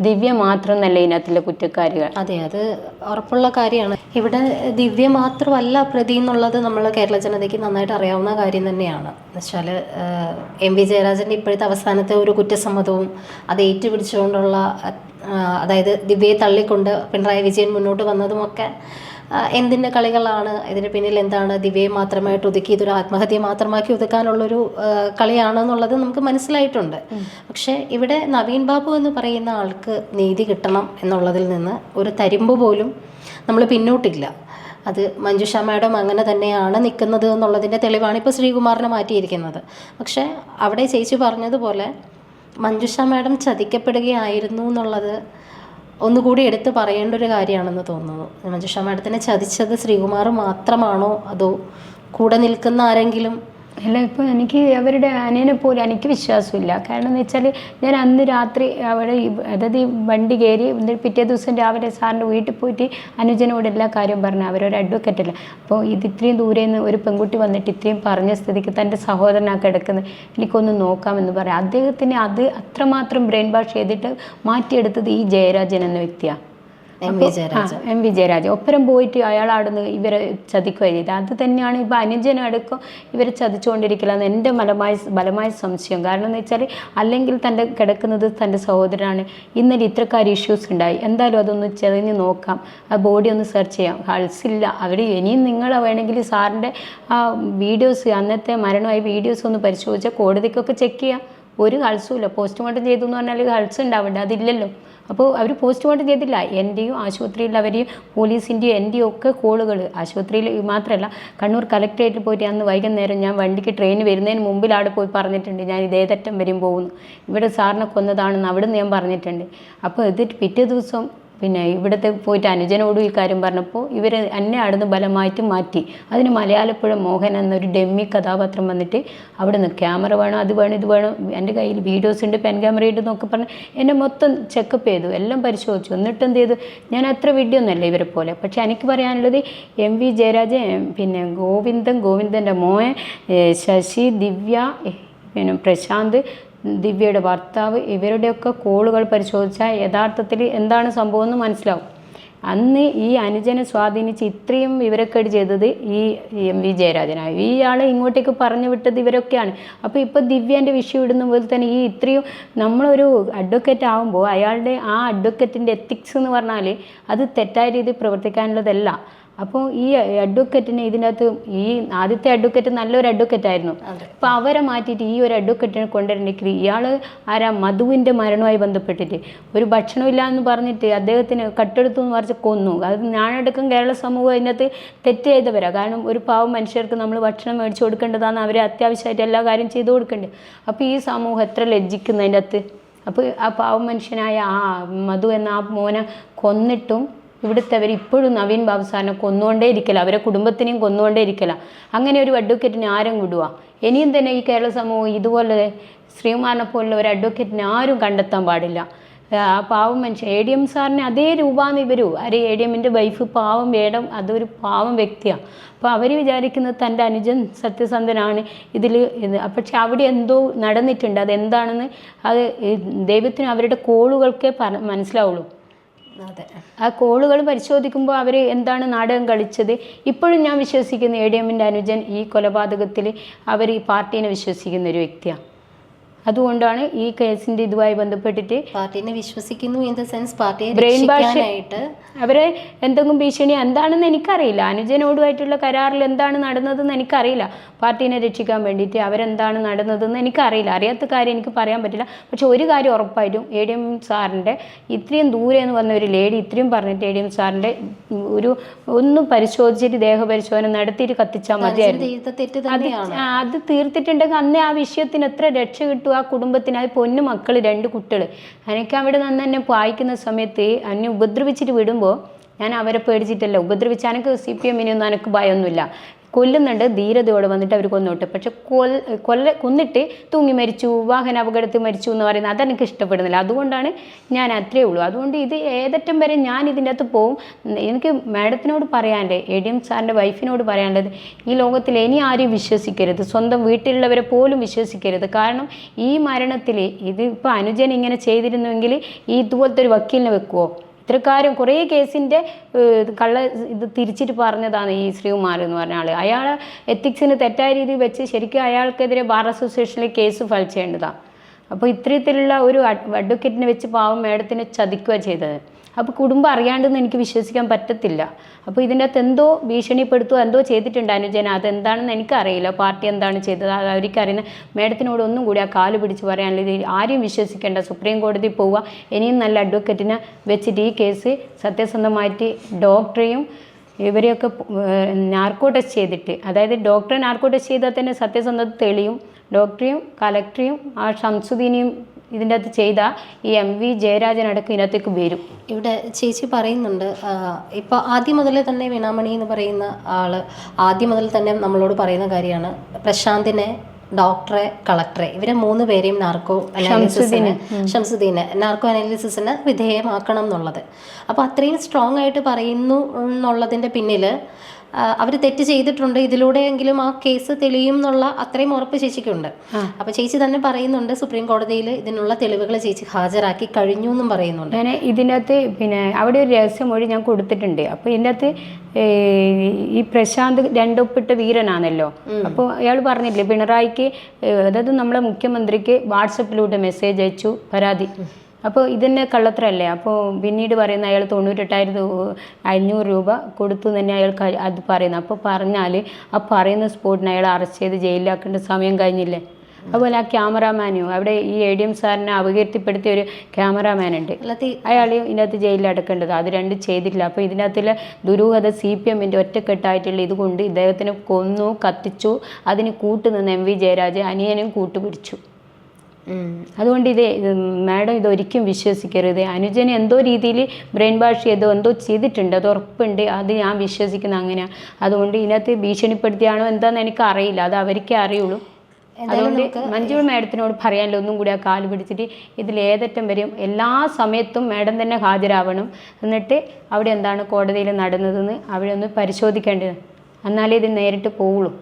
ദിവ്യ മാത്രമെന്നല്ല ഇതിനകത്തുള്ള കുറ്റക്കാരികൾ. അതെ അത് ഉറപ്പുള്ള കാര്യമാണ്. ഇവിടെ ദിവ്യ മാത്രമല്ല പ്രതി എന്നുള്ളത് നമ്മൾ കേരള ജനതയ്ക്ക് നന്നായിട്ട് അറിയാവുന്ന കാര്യം തന്നെയാണ്. എന്നുവെച്ചാൽ എം വി ജയരാജന്റെ ഇപ്പോഴത്തെ അവസാനത്തെ ഒരു കുറ്റസമ്മതവും അത് ഏറ്റുപിടിച്ചുകൊണ്ടുള്ള അതായത് ദിവ്യയെ തള്ളിക്കൊണ്ട് പിണറായി വിജയൻ മുന്നോട്ട് വന്നതുമൊക്കെ എന്തിന്റെ കളികളാണ്? ഇതിന് പിന്നിൽ എന്താണ്? ദിവ്യയെ മാത്രമായിട്ട് ഒതുക്കി ഇതൊരു ആത്മഹത്യ മാത്രമാക്കി ഒതുക്കാനുള്ളൊരു കളിയാണെന്നുള്ളത് നമുക്ക് മനസ്സിലായിട്ടുണ്ട്. പക്ഷേ ഇവിടെ നവീൻ ബാബു എന്ന് പറയുന്ന ആൾക്ക് നീതി കിട്ടണം എന്നുള്ളതിൽ നിന്ന് ഒരു തരിമ്പ് പോലും നമ്മൾ പിന്നോട്ടില്ല. അത് മഞ്ജുഷ മാഡം അങ്ങനെ തന്നെയാണ് നിൽക്കുന്നത് എന്നുള്ളതിന്റെ തെളിവാണ് ഇപ്പോൾ ശ്രീകുമാറിനെ മാറ്റിയിരിക്കുന്നത്. പക്ഷേ അവിടെ ചേച്ചി പറഞ്ഞതുപോലെ മഞ്ജുഷ മാഡം ചതിക്കപ്പെടുകയായിരുന്നു എന്നുള്ളത് ഒന്നുകൂടി എടുത്ത് പറയേണ്ട ഒരു കാര്യമാണെന്ന് തോന്നുന്നു. മഞ്ജുഷ മാഡത്തിനെ ചതിച്ചത് ശ്രീകുമാർ മാത്രമാണോ? അതോ കൂടെ നിൽക്കുന്ന ആരെങ്കിലും അല്ല ഇപ്പോൾ എനിക്ക് അവരുടെ അനിയനെ പോലും എനിക്ക് വിശ്വാസമില്ല. കാരണം എന്ന് വെച്ചാൽ ഞാൻ അന്ന് രാത്രി അവിടെ അതായത് ഈ വണ്ടി കയറി പിറ്റേ ദിവസം രാവിലെ സാറിന്റെ വീട്ടിൽ പോയിട്ട് അനുജനോട് എല്ലാ കാര്യവും പറഞ്ഞു. അവരൊരു അഡ്വക്കറ്റ് അല്ല. അപ്പോൾ ഇത് ഇത്രയും ദൂരെ നിന്ന് ഒരു പെൺകുട്ടി വന്നിട്ട് ഇത്രയും പറഞ്ഞ സ്ഥിതിക്ക് തന്റെ സഹോദരനാ കിടക്കുന്നത്. എനിക്കൊന്ന് നോക്കാമെന്ന് പറയാം. അദ്ദേഹത്തിന് അത് അത്രമാത്രം ബ്രെയിൻ വാഷ് ചെയ്തിട്ട് മാറ്റിയെടുത്തത് ഈ ജയരാജൻ എന്ന വ്യക്തിയാണ് എം വി വി ഒപ്പരം പോയിട്ട് അയാൾ അവിടുന്ന് ഇവരെ ചതിക്കുക ചെയ്തത്. അത് തന്നെയാണ് ഇപ്പോൾ അനുജനടക്കം ഇവരെ ചതിച്ചുകൊണ്ടിരിക്കലെന്ന് എന്റെ ബലമായ ബലമായ സംശയം. കാരണം എന്ന് വെച്ചാൽ അല്ലെങ്കിൽ തന്റെ കിടക്കുന്നത് തന്റെ സഹോദരനാണ്. ഇന്നലെ ഇത്രക്കാർ ഇഷ്യൂസ് ഉണ്ടായി. എന്തായാലും അതൊന്ന് ചെറിഞ്ഞ് നോക്കാം. ആ ബോഡി ഒന്ന് സെർച്ച് ചെയ്യാം. ഹൾസില്ല അവർ ഇനിയും നിങ്ങൾ വേണമെങ്കിൽ സാറിന്റെ ആ വീഡിയോസ് അന്നത്തെ മരണമായ വീഡിയോസ് ഒന്ന് പരിശോധിച്ചാൽ കോടതിക്കൊക്കെ ചെക്ക് ചെയ്യാം. ഒരു ഹൾസും ഇല്ല. പോസ്റ്റ്മോർട്ടം ചെയ്തു എന്ന് പറഞ്ഞാൽ ഹൾസ് ഉണ്ടാവണ്ട? അതില്ലല്ലോ. അപ്പോൾ അവർ പോസ്റ്റ്മോർട്ടം ചെയ്തില്ല. എന്റെയും ആശുപത്രിയിലുള്ളവരെയും പോലീസിന്റെയും എന്റെയും ഒക്കെ കോളുകൾ. ആശുപത്രിയിൽ മാത്രമല്ല കണ്ണൂർ കലക്ട്രേറ്റിൽ പോയിട്ട് അന്ന് വൈകുന്നേരം ഞാൻ വണ്ടിക്ക് ട്രെയിൻ വരുന്നതിന് മുമ്പിൽ അവിടെ പോയി പറഞ്ഞിട്ടുണ്ട്. ഞാൻ ഇതേതറ്റം വരും പോകുന്നു. ഇവിടെ സാറിനെ കൊന്നതാണെന്ന് അവിടെ നിന്ന് ഞാൻ പറഞ്ഞിട്ടുണ്ട്. അപ്പോൾ ഇത് പിറ്റേ ദിവസം പിന്നെ ഇവിടുത്തെ പോയിട്ട് അനുജനോടും ഈ കാര്യം പറഞ്ഞപ്പോൾ ഇവർ എന്നെ അവിടുന്ന് ബലമായിട്ട് മാറ്റി. അതിന് മലയാളപ്പുഴ മോഹൻ എന്നൊരു ഡെമ്മി കഥാപാത്രം വന്നിട്ട് അവിടെ നിന്ന് ക്യാമറ വേണം അത് വേണം ഇത് വേണം എന്റെ കയ്യിൽ വീഡിയോസ് ഉണ്ട് പെൻ ക്യാമറ ഉണ്ട് എന്നൊക്കെ പറഞ്ഞ് എന്നെ മൊത്തം ചെക്കപ്പ് ചെയ്തു എല്ലാം പരിശോധിച്ചു. എന്നിട്ട് എന്ത് ചെയ്തു? ഞാൻ അത്ര വീഡിയോ ഒന്നുമല്ല ഇവരെ പോലെ. പക്ഷെ എനിക്ക് പറയാനുള്ളത് എം വി ജയരാജൻ പിന്നെ ഗോവിന്ദൻ ഗോവിന്ദന്റെ മോൻ ശശി ദിവ്യ പിന്നെ പ്രശാന്ത് ദിവ്യയുടെ ഭർത്താവ് ഇവരുടെയൊക്കെ കോളുകൾ പരിശോധിച്ചാൽ യഥാർത്ഥത്തിൽ എന്താണ് സംഭവം എന്ന് മനസ്സിലാവും. അന്ന് ഈ അനുജനെ സ്വാധീനിച്ച് ഇത്രയും വിവരക്കേട് ചെയ്തത് ഈ എം വി ജയരാജനായി ആളെ ഇങ്ങോട്ടേക്ക് പറഞ്ഞു വിട്ടത് ഇവരൊക്കെയാണ്. അപ്പോൾ ഇപ്പോൾ ദിവ്യന്റെ വിഷയം ഇടുന്ന പോലെ തന്നെ ഈ ഇത്രയും നമ്മളൊരു അഡ്വക്കേറ്റ് ആകുമ്പോൾ അയാളുടെ ആ അഡ്വക്കേറ്റിന്റെ എത്തിക്സ് എന്ന് പറഞ്ഞാൽ അത് തെറ്റായ രീതിയിൽ പ്രവർത്തിക്കാനുള്ളതല്ല. അപ്പോൾ ഈ അഡ്വക്കറ്റിന് ഇതിനകത്ത് ഈ ആദ്യത്തെ അഡ്വക്കറ്റ് നല്ലൊരു അഡ്വക്കറ്റ് ആയിരുന്നു. അപ്പോൾ അവരെ മാറ്റിയിട്ട് ഈ ഒരു അഡ്വക്കറ്റിനെ കൊണ്ടുവരണമെങ്കിൽ ഇയാൾ ആരാ മധുവിന്റെ മരണവുമായി ബന്ധപ്പെട്ടിട്ട് ഒരു ഭക്ഷണമില്ല എന്ന് പറഞ്ഞിട്ട് അദ്ദേഹത്തിന് കട്ടെടുത്തു എന്ന് പറഞ്ഞ് കൊന്നു. അത് ഞാനടക്കം കേരള സമൂഹം അതിനകത്ത് തെറ്റ് ചെയ്തവരാ കാരണം ഒരു പാവം മനുഷ്യർക്ക് നമ്മൾ ഭക്ഷണം മേടിച്ചു കൊടുക്കേണ്ടതാണ് അവരെ അത്യാവശ്യമായിട്ട് എല്ലാ കാര്യം ചെയ്തു കൊടുക്കേണ്ടത് അപ്പോൾ ഈ സമൂഹം എത്ര ലജ്ജിക്കുന്നു അതിന്റെ അകത്ത് അപ്പോൾ ആ പാവം മനുഷ്യനായ ആ മധു എന്ന ആ മോനെ കൊന്നിട്ടും ഇവിടുത്തെ അവർ ഇപ്പോഴും നവീൻ ബാബു സാറിനെ കൊന്നുകൊണ്ടേ ഇരിക്കല. അവരെ കുടുംബത്തിനെയും കൊന്നുകൊണ്ടേ ഇരിക്കല. അങ്ങനെ ഒരു അഡ്വക്കേറ്റിനെ ആരും വിടുക. ഇനിയും തന്നെ ഈ കേരള സമൂഹം ഇതുപോലെ ശ്രീകുമാറിനെ പോലുള്ള ഒരു അഡ്വക്കേറ്റിനെ ആരും കണ്ടെത്താൻ പാടില്ല. ആ പാവം മനുഷ്യൻ എ ഡി എം സാറിന് അതേ രൂപാന്ന് ഇവരും അരെ എ ഡി എമ്മിന്റെ വൈഫ് പാവം വേടം അതൊരു പാവം വ്യക്തിയാണ് അപ്പോൾ അവർ വിചാരിക്കുന്നത് തന്റെ അനുജൻ സത്യസന്ധനാണ്. ഇതിൽ ഇത് പക്ഷെ അവിടെ എന്തോ നടന്നിട്ടുണ്ട്. അതെന്താണെന്ന് അത് ദൈവത്തിന് അവരുടെ കോളുകൾക്കേ മനസ്സിലാവുള്ളൂ. അതെ. ആ കോളുകൾ പരിശോധിക്കുമ്പോൾ അവർ എന്താണ് നാടകം കളിച്ചത്? ഇപ്പോഴും ഞാൻ വിശ്വസിക്കുന്ന എ ഡി എമ്മിന്റെ അനുജൻ ഈ കൊലപാതകത്തിൽ അവർ ഈ പാർട്ടീനെ വിശ്വസിക്കുന്ന ഒരു വ്യക്തിയാണ്. അതുകൊണ്ടാണ് ഈ കേസിന്റെ ഇതുമായി ബന്ധപ്പെട്ടിട്ട് പാർട്ടിനെ വിശ്വസിക്കുന്നു ഇൻ ദ സെൻസ് പാർട്ടിയെ ബ്രെയിൻ രക്ഷിക്കാനായിട്ട്. അവരെ എന്തെങ്കിലും ഭീഷണി എന്താണെന്ന് എനിക്കറിയില്ല. അനുജനോടുമായിട്ടുള്ള കരാറിൽ എന്താണ് നടന്നതെന്ന് എനിക്കറിയില്ല. പാർട്ടീനെ രക്ഷിക്കാൻ വേണ്ടിയിട്ട് അവരെന്താണ് നടന്നതെന്ന് എനിക്കറിയില്ല. അറിയാത്ത കാര്യം എനിക്ക് പറയാൻ പറ്റില്ല. പക്ഷെ ഒരു കാര്യം ഉറപ്പായിട്ടും എ ഡി എം സാറിന്റെ ഇത്രയും ദൂരെ എന്ന് വന്ന ഒരു ലേഡി ഇത്രയും പറഞ്ഞിട്ട് എ ഡി എം സാറിന്റെ ഒരു ഒന്നും പരിശോധിച്ചിട്ട് ദേഹപരിശോധന നടത്തിയിട്ട് കത്തിച്ചാൽ മതിയായിരുന്നു. അത് തീർത്തിട്ടുണ്ടെങ്കിൽ അന്നേ ആ വിഷയത്തിന് എത്ര രക്ഷ കിട്ടും ആ കുടുംബത്തിനായി പൊന്നു മക്കൾ രണ്ട് കുട്ടികൾ എനിക്ക് അവിടെ നിന്ന് എന്നെ വായിക്കുന്ന സമയത്ത് എന്നെ ഉപദ്രവിച്ചിട്ട് വിടുമ്പോൾ ഞാൻ അവരെ പേടിച്ചിട്ടല്ല. ഉപദ്രവിച്ച് എനിക്ക് സി പി എമ്മിനൊന്നും എനിക്ക് ഭയമൊന്നുമില്ല കൊല്ലുന്നുണ്ട്. ധീരതയോടെ വന്നിട്ട് അവർ കൊന്നോട്ട്. പക്ഷെ കൊല്ല കൊല്ല കൊന്നിട്ട് തൂങ്ങി മരിച്ചു. വാഹന അപകടത്തിൽ മരിച്ചു എന്ന് പറയുന്നത് അതെനിക്ക് ഇഷ്ടപ്പെടുന്നില്ല. അതുകൊണ്ടാണ് ഞാൻ അത്രേ ഉള്ളൂ. അതുകൊണ്ട് ഇത് ഏതറ്റം വരെ ഞാൻ ഇതിന്റെ അകത്ത് പോവും. എനിക്ക് മാഡത്തിനോട് പറയാണ്ട് എ ഡി എം സാറിന്റെ വൈഫിനോട് പറയാനുള്ളത് ഈ ലോകത്തിൽ ഇനി ആരും വിശ്വസിക്കരുത്. സ്വന്തം വീട്ടിലുള്ളവരെ പോലും വിശ്വസിക്കരുത്. കാരണം ഈ മരണത്തിൽ ഇത് ഇപ്പോൾ അനുജൻ ഇങ്ങനെ ചെയ്തിരുന്നുവെങ്കിൽ ഈ ഇതുപോലത്തെ ഒരു വക്കീലിനെ വെക്കുമോ ഇത്രക്കാരും കുറേ കേസിന്റെ കള്ള ഇത് തിരിച്ചിട്ട് പറഞ്ഞതാണ് ഈ ശ്രീകുമാർ എന്ന് പറഞ്ഞ ആൾ അയാൾ എത്തിക്സിന് തെറ്റായ രീതിയിൽ വെച്ച് ശരിക്കും അയാൾക്കെതിരെ ബാർ അസോസിയേഷനിൽ കേസ് ഫയൽ ചെയ്യേണ്ടതാണ്. അപ്പോൾ ഇത്തരത്തിലുള്ള ഒരു അഡ്വക്കേറ്റിനെ വെച്ച് പാവം മേഡത്തിനെ ചതിക്കുക ചെയ്തത്. അപ്പോൾ കുടുംബം അറിയാണ്ടെന്ന് എനിക്ക് വിശ്വസിക്കാൻ പറ്റത്തില്ല. അപ്പോൾ ഇതിന്റെ അകത്ത് എന്തോ ഭീഷണിപ്പെടുത്തുക എന്തോ ചെയ്തിട്ടുണ്ട് അനുജന അതെന്താണെന്ന് എനിക്കറിയില്ല. പാർട്ടി എന്താണ് ചെയ്തത്? അത് അവർക്കറിയുന്ന മേഡത്തിനോട് ഒന്നും കൂടി ആ കാൽ പിടിച്ച് പറയാനുള്ളത് ഇത് ആരെയും വിശ്വസിക്കേണ്ട. സുപ്രീം കോടതി പോവുക. ഇനിയും നല്ല അഡ്വക്കറ്റിനെ വെച്ചിട്ട് ഈ കേസ് സത്യസന്ധമായിട്ട് ഡോക്ടറെയും ഇവരെയൊക്കെ നാർക്കോ ടെസ്റ്റ് ചെയ്തിട്ട്. അതായത് ഡോക്ടറെ നാർക്കോ ടെസ്റ്റ് ചെയ്താൽ തന്നെ സത്യസന്ധത തെളിയും. ഡോക്ടറെയും കലക്ടറെയും ആ ഷംസുദ്ദീനെയും ഇതിന്റെ അകത്ത് ചെയ്ത ഈ എം വി ജയരാജൻ അടക്കം ഇതിനകത്തേക്ക് വരും. ഇവിടെ ചേച്ചി പറയുന്നുണ്ട് ഇപ്പോൾ ആദ്യം മുതലേ തന്നെ വീണാമണി എന്ന് പറയുന്ന ആൾ ആദ്യം മുതൽ തന്നെ നമ്മളോട് പറയുന്ന കാര്യമാണ് പ്രശാന്തിനെ ഡോക്ടറെ കളക്ടറെ ഇവരെ മൂന്ന് പേരെയും നാർക്കോ അനാലിസിസിന് ഷംസുദ്ദീനെ. നാർക്കോ അനാലിസിസിന് വിധേയമാക്കണം എന്നുള്ളത് അപ്പോൾ അത്രയും സ്ട്രോങ് ആയിട്ട് പറയുന്നു എന്നുള്ളതിന്റെ പിന്നിൽ അവർ തെറ്റ് ചെയ്തിട്ടുണ്ട്. ഇതിലൂടെയെങ്കിലും ആ കേസ് തെളിയും എന്നുള്ള അത്രയും ഉറപ്പ് ചേച്ചിക്കുണ്ട്. അപ്പൊ ചേച്ചി തന്നെ പറയുന്നുണ്ട് സുപ്രീം കോടതിയിൽ ഇതിനുള്ള തെളിവുകൾ ചേച്ചി ഹാജരാക്കി കഴിഞ്ഞു എന്നും പറയുന്നുണ്ട്. ഞാൻ ഇതിനകത്ത് പിന്നെ അവിടെ ഒരു രഹസ്യമൊഴി ഞാൻ കൊടുത്തിട്ടുണ്ട്. അപ്പോൾ ഇതിനകത്ത് ഈ പ്രശാന്ത് രണ്ടൊപ്പിട്ട വീരനാണല്ലോ. അപ്പോൾ അയാൾ പറഞ്ഞില്ലേ പിണറായിക്ക് അതായത് നമ്മളെ മുഖ്യമന്ത്രിക്ക് വാട്സപ്പിലൂടെ മെസ്സേജ് അയച്ചു പരാതി. അപ്പോൾ ഇതന്നെ കള്ളത്തരല്ലേ? അപ്പോൾ പിന്നീട് പറയുന്ന അയാൾ തൊണ്ണൂറ്റെട്ടായിരത്തി അഞ്ഞൂറ് രൂപ കൊടുത്തു തന്നെ അയാൾക്ക് അത് പറയുന്നത് അപ്പോൾ പറഞ്ഞാൽ ആ പറയുന്ന സ്പോട്ടിന് അയാൾ അറസ്റ്റ് ചെയ്ത് ജയിലിലാക്കേണ്ട സമയം കഴിഞ്ഞില്ലേ? അതുപോലെ ആ ക്യാമറാമാനും അവിടെ ഈ എ ഡി എം സാറിനെ അപകീർത്തിപ്പെടുത്തിയ ഒരു ക്യാമറാമാൻ ഉണ്ട് അയാൾ ഇതിനകത്ത് ജയിലിൽ അടക്കേണ്ടത്. അത് രണ്ടും ചെയ്തിട്ടില്ല. അപ്പോൾ ഇതിനകത്തുള്ള ദുരൂഹത സി പി എമ്മിന്റെ ഒറ്റക്കെട്ടായിട്ടുള്ള ഇതുകൊണ്ട് ഇദ്ദേഹത്തിനെ കൊന്നു കത്തിച്ചു അതിന് കൂട്ടുനിന്ന് എം വി ജയരാജ് അനിയനും കൂട്ടുപിടിച്ചു. അതുകൊണ്ട് ഇത് മാഡം ഇതൊരിക്കും വിശ്വസിക്കരുത്. അനുജന് എന്തോ രീതിയിൽ ബ്രെയിൻ വാഷ് ചെയ്തോ എന്തോ ചെയ്തിട്ടുണ്ട്. അത് ഉറപ്പുണ്ട്. അത് ഞാൻ വിശ്വസിക്കുന്ന അങ്ങനെയാണ് അതുകൊണ്ട് ഇതിനകത്ത് ഭീഷണിപ്പെടുത്തിയാണോ എന്താണെന്ന് എനിക്ക് അറിയില്ല. അത് അവർക്കേ അറിയുള്ളൂ. അതുകൊണ്ട് മഞ്ജു മാഡത്തിനോട് പറയാനുള്ള ഒന്നും കൂടി ആ കാൽ പിടിച്ചിട്ട് ഇതിൽ ഏതറ്റം വരും. എല്ലാ സമയത്തും മാഡം തന്നെ ഹാജരാവണം. എന്നിട്ട് അവിടെ എന്താണ് കോടതിയിൽ നടന്നതെന്ന് അവിടെ ഒന്ന് പരിശോധിക്കേണ്ടത്. എന്നാലേ ഇത് നേരിട്ട് പോവുള്ളൂ.